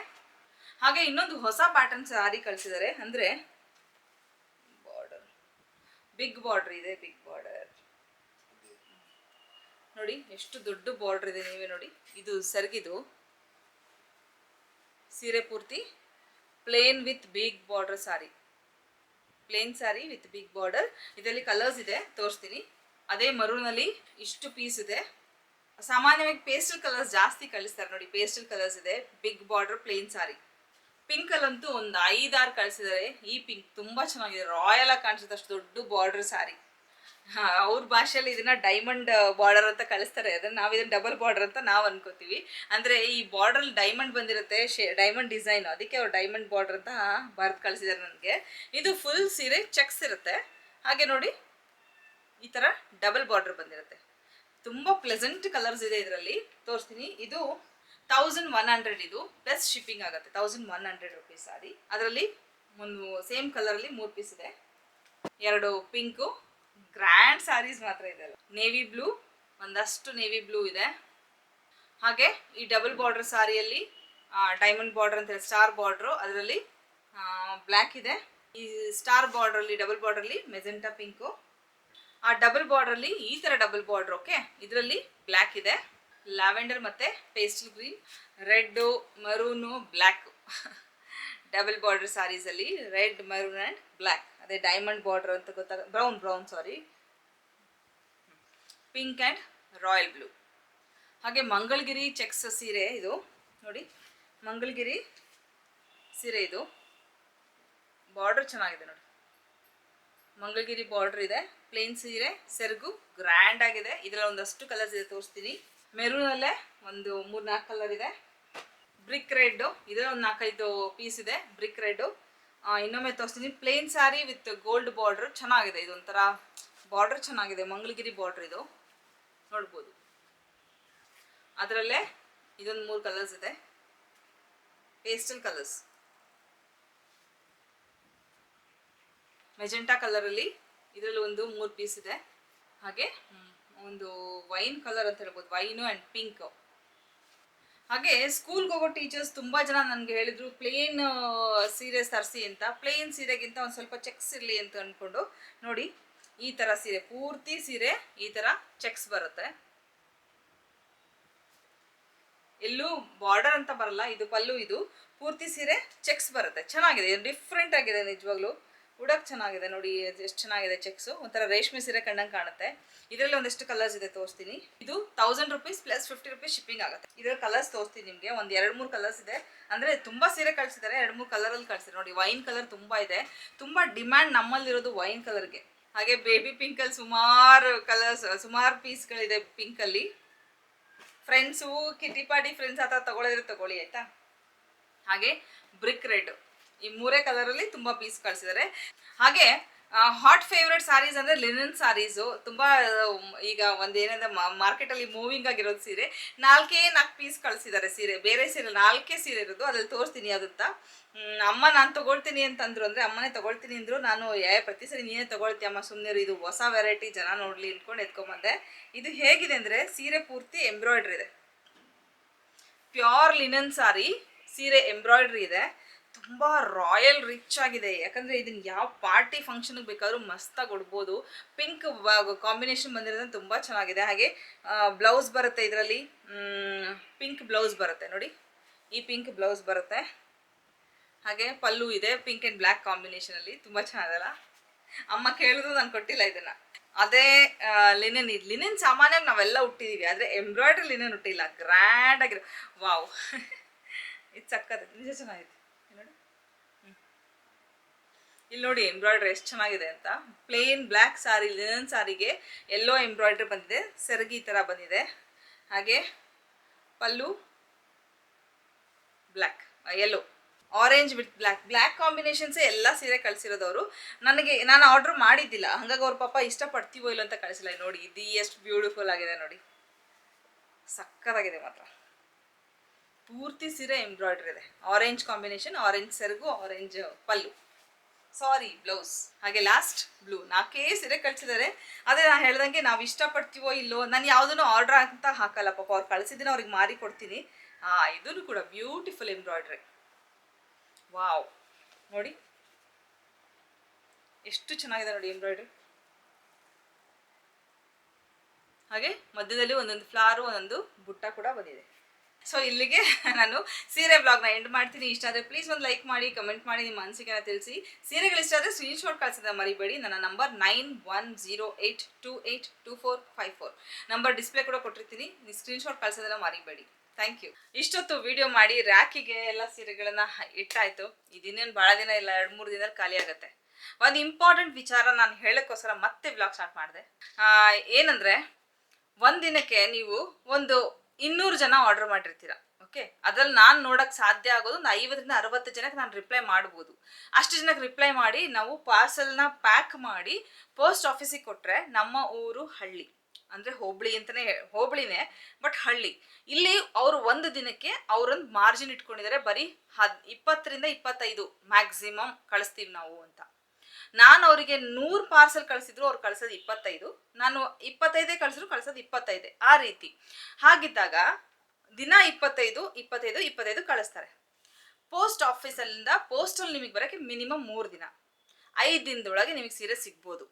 ಹಾಗೆ ಇನ್ನೊಂದು ಹೊಸ ಪ್ಯಾಟರ್ನ್ ಸಾರಿ ಕಳಿಸಿದ್ದಾರೆ ಅಂದರೆ ಬಾರ್ಡರ್ ಬಿಗ್ ಬಾರ್ಡರ್ ಇದೆ ಬಿಗ್ ಬಾರ್ಡರ್ ನೋಡಿ, ಎಷ್ಟು ದೊಡ್ಡ ಬಾರ್ಡರ್ ಇದೆ ನೀವೇ ನೋಡಿ. ಇದು ಸೆರಗಿದು. ಸೀರೆ ಪೂರ್ತಿ plain with big border sari plain sari with big border ಇದರಲ್ಲಿ ಕಲರ್ಸ್ ಇದೆ, ತೋರಿಸ್ತೀನಿ. ಅದೇ ಮರೂನಲ್ಲಿ ಇಷ್ಟು ಪೀಸ್ ಇದೆ. ಸಾಮಾನ್ಯವಾಗಿ ಪೇಸ್ಟಲ್ ಕಲರ್ಸ್ ಜಾಸ್ತಿ ಕಳಿಸ್ತಾರೆ ನೋಡಿ ಪೇಸ್ಟಲ್ ಕಲರ್ಸ್ ಇದೆ big border plain sari pink ಅಲ್ಲಂತೂ ಒಂದು ಐದಾರು ಕಳಿಸಿದ್ದಾರೆ. ಈ ಪಿಂಕ್ ತುಂಬಾ ಚೆನ್ನಾಗಿದೆ. ರಾಯಲ್ ಆಗಿ ಕಾಣಿಸುತ್ತೆ, ಅಷ್ಟು ದೊಡ್ಡ ಬಾರ್ಡರ್ ಅವ್ರ ಭಾಷೆಯಲ್ಲಿ ಇದನ್ನ ಡೈಮಂಡ್ ಬಾರ್ಡರ್ ಅಂತ ಕಳಿಸ್ತಾರೆ. ಅದನ್ನ ನಾವು ಇದನ್ನ ಡಬಲ್ ಬಾರ್ಡರ್ ಅಂತ ನಾವು ಅನ್ಕೋತೀವಿ. ಅಂದ್ರೆ ಈ ಬಾರ್ಡರ್ ಡೈಮಂಡ್ ಬಂದಿರುತ್ತೆ ಡೈಮಂಡ್ ಡಿಸೈನ್ ಅದಕ್ಕೆ ಅವ್ರು ಡೈಮಂಡ್ ಬಾರ್ಡರ್ ಅಂತ ಬರ್ದು ಕಳಿಸಿದ್ದಾರೆ ನನಗೆ. ಇದು ಫುಲ್ ಸೀರೆ ಚೆಕ್ಸ್ ಇರುತ್ತೆ. ಹಾಗೆ ನೋಡಿ, ಈ ತರ ಡಬಲ್ ಬಾರ್ಡರ್ ಬಂದಿರುತ್ತೆ. ತುಂಬಾ ಪ್ಲೆಸೆಂಟ್ ಕಲರ್ಸ್ ಇದೆ ಇದರಲ್ಲಿ. ತೋರಿಸ್ತೀನಿ. ಇದು ತೌಸಂಡ್ ಒನ್ ಹಂಡ್ರೆಡ್ ಇದು. ಪ್ಲಸ್ ಶಿಪ್ಪಿಂಗ್ ಆಗುತ್ತೆ. Thousand one hundred rupees sari. ಅದರಲ್ಲಿ ಒಂದು ಸೇಮ್ ಕಲರಲ್ಲಿ ಮೂರು ಪೀಸ್ ಇದೆ. ಎರಡು ಪಿಂಕು ಗ್ರ್ಯಾಂಡ್ ಸ್ಯಾರೀಸ್ ಮಾತ್ರ ಇದೆ ನೇವಿ ಬ್ಲೂ ಒಂದಷ್ಟು ನೇವಿ ಬ್ಲೂ ಇದೆ. ಹಾಗೆ ಈ ಡಬಲ್ ಬಾರ್ಡರ್ ಸಾರಿಯಲ್ಲಿ ಡೈಮಂಡ್ ಬಾರ್ಡರ್ ಅಂತ ಹೇಳಿ ಸ್ಟಾರ್ ಬಾರ್ಡ್ರು ಅದರಲ್ಲಿ ಬ್ಲ್ಯಾಕ್ ಇದೆ. ಈ ಸ್ಟಾರ್ ಬಾರ್ಡ್ರಲ್ಲಿ ಡಬಲ್ ಬಾರ್ಡ್ರಲ್ಲಿ ಮೆಜೆಂಟಾ ಪಿಂಕು ಆ ಡಬಲ್ ಬಾರ್ಡ್ರಲ್ಲಿ ಈ ಥರ ಡಬಲ್ ಬಾರ್ಡ್ರ್ ಓಕೆ ಇದರಲ್ಲಿ ಬ್ಲ್ಯಾಕ್ ಇದೆ. ಲ್ಯಾವೆಂಡರ್ ಮತ್ತು pastel green red maroon black double border ಸ್ಯಾರೀಸಲ್ಲಿ red, maroon and black ಅದೇ ಡೈಮಂಡ್ ಬಾರ್ಡರ್ ಅಂತ ಗೊತ್ತಾಗ, brown brown, sorry. Pink and royal blue. ಹಾಗೆ ಮಂಗಳಗಿರಿ ಚೆಕ್ಸ್ ಸೀರೆ ಇದು. ನೋಡಿ, ಮಂಗಳಗಿರಿ ಸೀರೆ ಇದು. ಬಾರ್ಡರ್ ಚೆನ್ನಾಗಿದೆ ನೋಡಿ. ಮಂಗಳಗಿರಿ ಬಾರ್ಡರ್ ಇದೆ. ಪ್ಲೇನ್ ಸೀರೆ, ಸೆರಗು, ಗ್ರ್ಯಾಂಡ್ ಆಗಿದೆ. ಇದರಲ್ಲಿ ಒಂದಷ್ಟು ಕಲರ್ಸ್ ಇದೆ, ತೋರಿಸ್ತೀನಿ. ಮೆರೂನಲ್ಲೇ ಒಂದು ಮೂರು ನಾಲ್ಕು ಕಲರ್ ಇದೆ. ಬ್ರಿಕ್ ರೆಡ್ ಇದೇ ಒಂದು ನಾಲ್ಕೈದು ಪೀಸ್ ಇದೆ, ಬ್ರಿಕ್ ರೆಡ್ ಇನ್ನೊಮ್ಮೆ ತೋರಿಸ್ತೀನಿ. Plain sari with gold border ಚೆನ್ನಾಗಿದೆ, ಇದೊಂಥರ ಬಾರ್ಡರ್ ಚೆನ್ನಾಗಿದೆ, ಮಂಗಳಗಿರಿ ಬಾರ್ಡರ್ ಇದು. ನೋಡ್ಬೋದು. ಅದರಲ್ಲೇ ಇದೊಂದು ಮೂರು ಕಲರ್ಸ್ ಇದೆ. ಪೇಸ್ಟಲ್ ಕಲರ್ಸ್ ಮೆಜೆಂಟಾ ಕಲರಲ್ಲಿ ಇದರಲ್ಲಿ ಒಂದು ಮೂರು ಪೀಸ್ ಇದೆ. ಹಾಗೆ ಒಂದು ವೈನ್ ಕಲರ್ ಅಂತ ಹೇಳ್ಬೋದು. ವೈನು ಆ್ಯಂಡ್ ಪಿಂಕ್ ಹಾಗೆ ಸ್ಕೂಲ್ಗೆ ಹೋಗೋ ಟೀಚರ್ಸ್ ತುಂಬ ಜನ ನನಗೆ ಹೇಳಿದ್ರು ಪ್ಲೇನ್ ಸೀರೆ ತರಿಸಿ ಅಂತ ಪ್ಲೇನ್ ಸೀರೆಗಿಂತ ಒಂದು ಸ್ವಲ್ಪ ಚೆಕ್ಸ್ ಇರಲಿ ಅಂತ ಅಂದ್ಕೊಂಡು ನೋಡಿ, ಈ ಥರ ಸೀರೆ, ಪೂರ್ತಿ ಸೀರೆ ಈ ಥರ ಚೆಕ್ಸ್ ಬರುತ್ತೆ. ಎಲ್ಲೂ ಬಾರ್ಡರ್ ಅಂತ ಬರಲ್ಲ, ಇದು ಪಲ್ಲು, ಇದು ಪೂರ್ತಿ ಸೀರೆ ಚೆಕ್ಸ್ ಬರುತ್ತೆ. ಚೆನ್ನಾಗಿದೆ ಡಿಫ್ರೆಂಟ್ ಆಗಿದೆ ನಿಜವಾಗ್ಲೂ. ಉಡಕ್ ಚೆನ್ನಾಗಿದೆ ನೋಡಿ, ಎಷ್ಟು ಚೆನ್ನಾಗಿದೆ ಚೆಕ್ಸು ಒಂಥರ ರೇಷ್ಮೆ ಸೀರೆ ಕಂಡಂಗೆ ಕಾಣುತ್ತೆ. ಇದರಲ್ಲಿ ಒಂದಷ್ಟು ಕಲರ್ಸ್ ಇದೆ ತೋರಿಸ್ತೀನಿ. ಇದು thousand rupees plus fifty rupees shipping ಆಗುತ್ತೆ. ಇದರಲ್ಲಿ ಕಲರ್ಸ್ ತೋರಿಸ್ತೀನಿ ನಿಮಗೆ. ಒಂದು ಎರಡು ಮೂರು ಕಲರ್ಸ್ ಇದೆ. ಅಂದರೆ ತುಂಬ ಸೀರೆ ಕಳಿಸಿದ್ದಾರೆ ಎರಡು ಮೂರು ಕಲರಲ್ಲಿ ಕಳಿಸಿದ್ದಾರೆ ನೋಡಿ ವೈನ್ ಕಲರ್ ತುಂಬ ಇದೆ. ತುಂಬ ಡಿಮ್ಯಾಂಡ್ ನಮ್ಮಲ್ಲಿರೋದು ವೈನ್ ಕಲರ್ಗೆ ಹಾಗೆ ಬೇಬಿ ಪಿಂಕಲ್ಲಿ ಸುಮಾರು ಕಲರ್ಸ್ ಸುಮಾರು ಪೀಸ್ಗಳಿದೆ ಪಿಂಕಲ್ಲಿ ಫ್ರೆಂಡ್ಸು ಕಿಟಿ ಪಾಟಿ ಫ್ರೆಂಡ್ಸ್ ಆ ಥರ ತಗೊಳ್ಳೋದ್ರೆ ತಗೊಳ್ಳಿ, ಆಯ್ತಾ? ಹಾಗೆ ಬ್ರಿಕ್ ರೆಡ್ ಈ ಮೂರೇ ಕಲರಲ್ಲಿ ತುಂಬ ಪೀಸ್ ಕಳಿಸಿದ್ದಾರೆ ಹಾಗೆ ಹಾಟ್ ಫೇವ್ರೇಟ್ ಸಾರೀಸ್ ಅಂದರೆ ಲಿನನ್ ಸಾರೀಸು ತುಂಬ, ಈಗ ಒಂದೇನಂದ್ರೆ ಮಾರ್ಕೆಟಲ್ಲಿ ಮೂವಿಂಗ್ ಆಗಿರೋದು ಸೀರೆ. ನಾಲ್ಕೇ ನಾಲ್ಕು ಪೀಸ್ ಕಳಿಸಿದ್ದಾರೆ ಸೀರೆ. ಬೇರೆ ಸೀರೆ ನಾಲ್ಕೇ ಸೀರೆ ಇರೋದು. ಅದ್ರಲ್ಲಿ ತೋರಿಸ್ತೀನಿ ಅದಂತ ಅಮ್ಮ ನಾನು ತಗೊಳ್ತೀನಿ ಅಂತಂದ್ರು ಅಂದರೆ ಅಮ್ಮನೇ ತಗೊಳ್ತೀನಿ ಅಂದರು. ನಾನು ಯಾ ಪ್ರತಿ ಸರಿ ನೀನೇ ಅಮ್ಮ. ಸುಮ್ಮನೆ ಇದು ಹೊಸ ವೆರೈಟಿ ಜನ ನೋಡ್ಲಿ ಅಂದ್ಕೊಂಡು ಎತ್ಕೊಂಬಂದೆ. ಇದು ಹೇಗಿದೆ ಅಂದರೆ ಸೀರೆ ಪೂರ್ತಿ ಎಂಬ್ರಾಯ್ಡ್ರಿ ಇದೆ. ಪ್ಯೂರ್ ಲಿನನ್ ಸಾರಿ ಸೀರೆ ಎಂಬ್ರಾಯ್ಡ್ರಿ ಇದೆ. ತುಂಬ ರಾಯಲ್ ರಿಚ್ ಆಗಿದೆ. ಯಾಕಂದರೆ ಇದನ್ನ ಯಾವ ಪಾರ್ಟಿ ಫಂಕ್ಷನ್ಗೆ ಬೇಕಾದ್ರೂ ಮಸ್ತಾಗಿ ಉಡ್ಬೋದು ಪಿಂಕ್ ಕಾಂಬಿನೇಷನ್ ಬಂದಿರೋದ್ರೆ ತುಂಬ ಚೆನ್ನಾಗಿದೆ. ಹಾಗೆ ಬ್ಲೌಸ್ ಬರುತ್ತೆ ಇದರಲ್ಲಿ. ಪಿಂಕ್ ಬ್ಲೌಸ್ ಬರುತ್ತೆ ನೋಡಿ. ಈ ಪಿಂಕ್ ಬ್ಲೌಸ್ ಬರುತ್ತೆ. ಹಾಗೆ ಪಲ್ಲು ಇದೆ, ಪಿಂಕ್ ಆ್ಯಂಡ್ ಬ್ಲ್ಯಾಕ್ ಕಾಂಬಿನೇಷನಲ್ಲಿ. ತುಂಬ ಚೆನ್ನಾಗಲ್ಲ ಅಮ್ಮ ಕೇಳಿದ್ರು ನಾನು ಕೊಟ್ಟಿಲ್ಲ ಇದನ್ನು. ಅದೇ ಲಿನೆನ್ ಲಿನೆನ್ ಸಾಮಾನ್ಯವಾಗಿ ನಾವೆಲ್ಲ ಹುಟ್ಟಿದೀವಿ ಆದರೆ ಎಂಬ್ರಾಯ್ಡ್ರಿ ಲಿನೆನ್ ಹುಟ್ಟಿಲ್ಲ ಗ್ರ್ಯಾಂಡ್ ಆಗಿರೋ ವಾವ್. ಇದು ಸಕ್ಕತ್ತೆ ನಿಜ ಚೆನ್ನಾಗಿದೆ. ಇಲ್ಲಿ ನೋಡಿ ಎಂಬ್ರಾಯ್ಡ್ರಿ ಎಷ್ಟು ಚೆನ್ನಾಗಿದೆ ಅಂತ. ಪ್ಲೇನ್ ಬ್ಲ್ಯಾಕ್ ಸಾರಿ ಲಿನನ್ ಸಾರಿಗೆ ಎಲ್ಲೋ ಎಂಬ್ರಾಯ್ಡ್ರಿ ಬಂದಿದೆ. ಸೆರಗಿ ಈ ಥರ ಬಂದಿದೆ. ಹಾಗೆ pallu black yellow orange with black black ಕಾಂಬಿನೇಷನ್ಸೇ ಎಲ್ಲ ಸೀರೆ ಕಳಿಸಿರೋದವರು. ನನಗೆ, ನಾನು ಆರ್ಡ್ರ್ ಮಾಡಿದ್ದಿಲ್ಲ. ಹಾಗಾಗಿ ಅವ್ರ ಪಾಪ ಇಷ್ಟಪಡ್ತೀವೋ ಇಲ್ಲ ಅಂತ ಕಳಿಸಿಲ್ಲ. ನೋಡಿ, ಇದು ಎಷ್ಟು ಬ್ಯೂಟಿಫುಲ್ ಆಗಿದೆ ನೋಡಿ. ಸಕ್ಕತ್ತಾಗಿದೆ ಮಾತ್ರ. ಪೂರ್ತಿ ಸೀರೆ ಎಂಬ್ರಾಯ್ಡ್ರಿ ಇದೆ. ಆರೆಂಜ್ ಕಾಂಬಿನೇಷನ್ ಆರೆಂಜ್ ಸೆರಗು ಆರೆಂಜ್ ಪಲ್ಲು. ಸಾರಿ ಬ್ಲೌಸ್ ಹಾಗೆ ಲಾಸ್ಟ್ ಬ್ಲೂ ನಾಲ್ಕೇ ಸೀರೆ ಕಳಿಸಿದ್ದಾರೆ ಅದೇ ನಾನು ಹೇಳ್ದಂಗೆ ನಾವು ಇಷ್ಟಪಡ್ತೀವೋ ಇಲ್ಲೋ, ನಾನು ಯಾವುದನ್ನು ಆರ್ಡರ್ ಅಂತ ಹಾಕಲ್ಲ ಪಾಪ, ಅವ್ರು ಕಳಿಸಿದ್ದೀನಿ ಅವ್ರಿಗೆ ಮಾರಿ ಕೊಡ್ತೀನಿ. ಇದೂ ಕೂಡ ಬ್ಯೂಟಿಫುಲ್ ಎಂಬ್ರಾಯ್ಡ್ರಿ ವಾವ್ ನೋಡಿ. ಎಷ್ಟು ಚೆನ್ನಾಗಿದೆ ನೋಡಿ ಎಂಬ್ರಾಯ್ಡ್ರಿ ಹಾಗೆ ಮಧ್ಯದಲ್ಲಿ ಒಂದೊಂದು ಫ್ಲಾರು ಒಂದೊಂದು ಬುಟ್ಟ ಕೂಡ ಬಂದಿದೆ. ಸೊ ಇಲ್ಲಿಗೆ ನಾನು ಸೀರೆ ಬ್ಲಾಗ್ನ ಎಂಡ್ ಮಾಡ್ತೀನಿ. ಇಷ್ಟ ಆದರೆ ಪ್ಲೀಸ್ ಒಂದು ಲೈಕ್ ಮಾಡಿ ಕಮೆಂಟ್ ಮಾಡಿ, ನಿಮ್ಮ ಅನಿಸಿಕೆನ ತಿಳಿಸಿ. ಸೀರೆಗಳು ಇಷ್ಟ ಆದರೆ ಸ್ಕ್ರೀನ್ ಶಾಟ್ ಕಳಿಸಿದ ಮರಿಬೇಡಿ. ನನ್ನ number nine one zero eight two eight two four five four number display ಕೂಡ ಕೊಟ್ಟಿರ್ತೀನಿ. ನೀವು ಸ್ಕ್ರೀನ್ಶಾಟ್ ಕಳಿಸೋದನ್ನ ಮರಿಬೇಡಿ. ಥ್ಯಾಂಕ್ ಯು ಇಷ್ಟೊತ್ತು ವಿಡಿಯೋ ಮಾಡಿ ರ್ಯಾಕಿಗೆ ಎಲ್ಲ ಸೀರೆಗಳನ್ನ ಇಟ್ಟಾಯಿತು. ಇಟ್ಟಾಯ್ತು ಇದಿನ್ನೇನು ಭಾಳ ದಿನ ಇಲ್ಲ, ಎರಡು ಮೂರು ದಿನದಲ್ಲಿ ಖಾಲಿ ಆಗುತ್ತೆ. ಒಂದು ಇಂಪಾರ್ಟೆಂಟ್ ವಿಚಾರ ನಾನು ಹೇಳೋಕ್ಕೋಸ್ಕರ ಮತ್ತೆ ಬ್ಲಾಗ್ ಸ್ಟಾರ್ಟ್ ಮಾಡಿದೆ. ಏನಂದರೆ ಒಂದಿನಕ್ಕೆ ನೀವು ಒಂದು ಇನ್ನೂರು ಜನ ಆರ್ಡರ್ ಮಾಡಿರ್ತೀರ ಓಕೆ ಅದ್ರಲ್ಲಿ ನಾನು ನೋಡಕ್ಕೆ ಸಾಧ್ಯ ಆಗೋದು ಒಂದು ಐವತ್ತರಿಂದ ಅರವತ್ತು ಜನಕ್ಕೆ ನಾನು ರಿಪ್ಲೈ ಮಾಡ್ಬೋದು. ಅಷ್ಟು ಜನಕ್ಕೆ ರಿಪ್ಲೈ ಮಾಡಿ ನಾವು ಪಾರ್ಸಲ್ನ ಪ್ಯಾಕ್ ಮಾಡಿ ಪೋಸ್ಟ್ ಆಫೀಸಿಗೆ ಕೊಟ್ಟರೆ ನಮ್ಮ ಊರು ಹಳ್ಳಿ. ಅಂದರೆ ಹೋಬಳಿ ಅಂತಲೇ ಹೋಬಳಿನೇ ಬಟ್ ಹಳ್ಳಿ. ಇಲ್ಲಿ ಅವರು ಒಂದು ದಿನಕ್ಕೆ ಅವರೊಂದು ಮಾರ್ಜಿನ್ ಇಟ್ಕೊಂಡಿದ್ದಾರೆ. ಬರೀ ಹದ್, ಇಪ್ಪತ್ತರಿಂದ ಇಪ್ಪತ್ತೈದು ಮ್ಯಾಕ್ಸಿಮಮ್ ಕಳಿಸ್ತೀವಿ ನಾವು ಅಂತ. ನಾನು ಅವರಿಗೆ ನೂರು ಪಾರ್ಸೆಲ್ ಕಳಿಸಿದ್ರು ಅವ್ರು ಕಳ್ಸೋದು ಇಪ್ಪತ್ತೈದು. ನಾನು ಇಪ್ಪತ್ತೈದೇ ಕಳಿಸಿದ್ರು ಕಳ್ಸೋದು ಇಪ್ಪತ್ತೈದೇ. ಆ ರೀತಿ. ಹಾಗಿದ್ದಾಗ ದಿನ ಇಪ್ಪತ್ತೈದು ಇಪ್ಪತ್ತೈದು ಇಪ್ಪತ್ತೈದು ಕಳಿಸ್ತಾರೆ. ಪೋಸ್ಟ್ ಆಫೀಸಲ್ಲಿಂದ ಪೋಸ್ಟಲ್ಲಿ ನಿಮಗೆ ಬರೋಕ್ಕೆ ಮಿನಿಮಮ್ ಮೂರು ದಿನ. ಐದು ದಿನದೊಳಗೆ ನಿಮಗೆ ಸೀರೆ ಸಿಗ್ಬೋದು.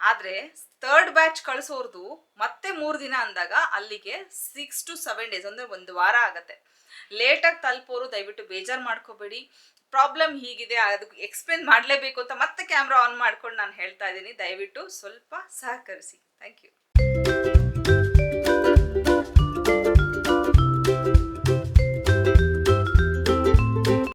ಆದರೆ ಥರ್ಡ್ ಬ್ಯಾಚ್ ಕಳಿಸೋರ್ದು ಮತ್ತೆ ಮೂರು ದಿನ ಅಂದಾಗ ಅಲ್ಲಿಗೆ ಸಿಕ್ಸ್ ಟು ಸೆವೆನ್ ಡೇಸ್ ಅಂದರೆ ಒಂದು ವಾರ ಆಗುತ್ತೆ. ಲೇಟಾಗಿ ತಲುಪೋರು ದಯವಿಟ್ಟು ಬೇಜಾರು ಮಾಡ್ಕೋಬೇಡಿ. ಪ್ರಾಬ್ಲಮ್ ಹೀಗಿದೆ, ಅದಕ್ಕೆ ಎಕ್ಸ್ಪ್ಲೇನ್ ಮಾಡಲೇಬೇಕು ಅಂತ ಮತ್ತೆ ಕ್ಯಾಮ್ರಾ ಆನ್ ಮಾಡ್ಕೊಂಡು ನಾನು ಹೇಳ್ತಾ ಇದ್ದೀನಿ. ದಯವಿಟ್ಟು ಸ್ವಲ್ಪ ಸಹಕರಿಸಿ. Thank you.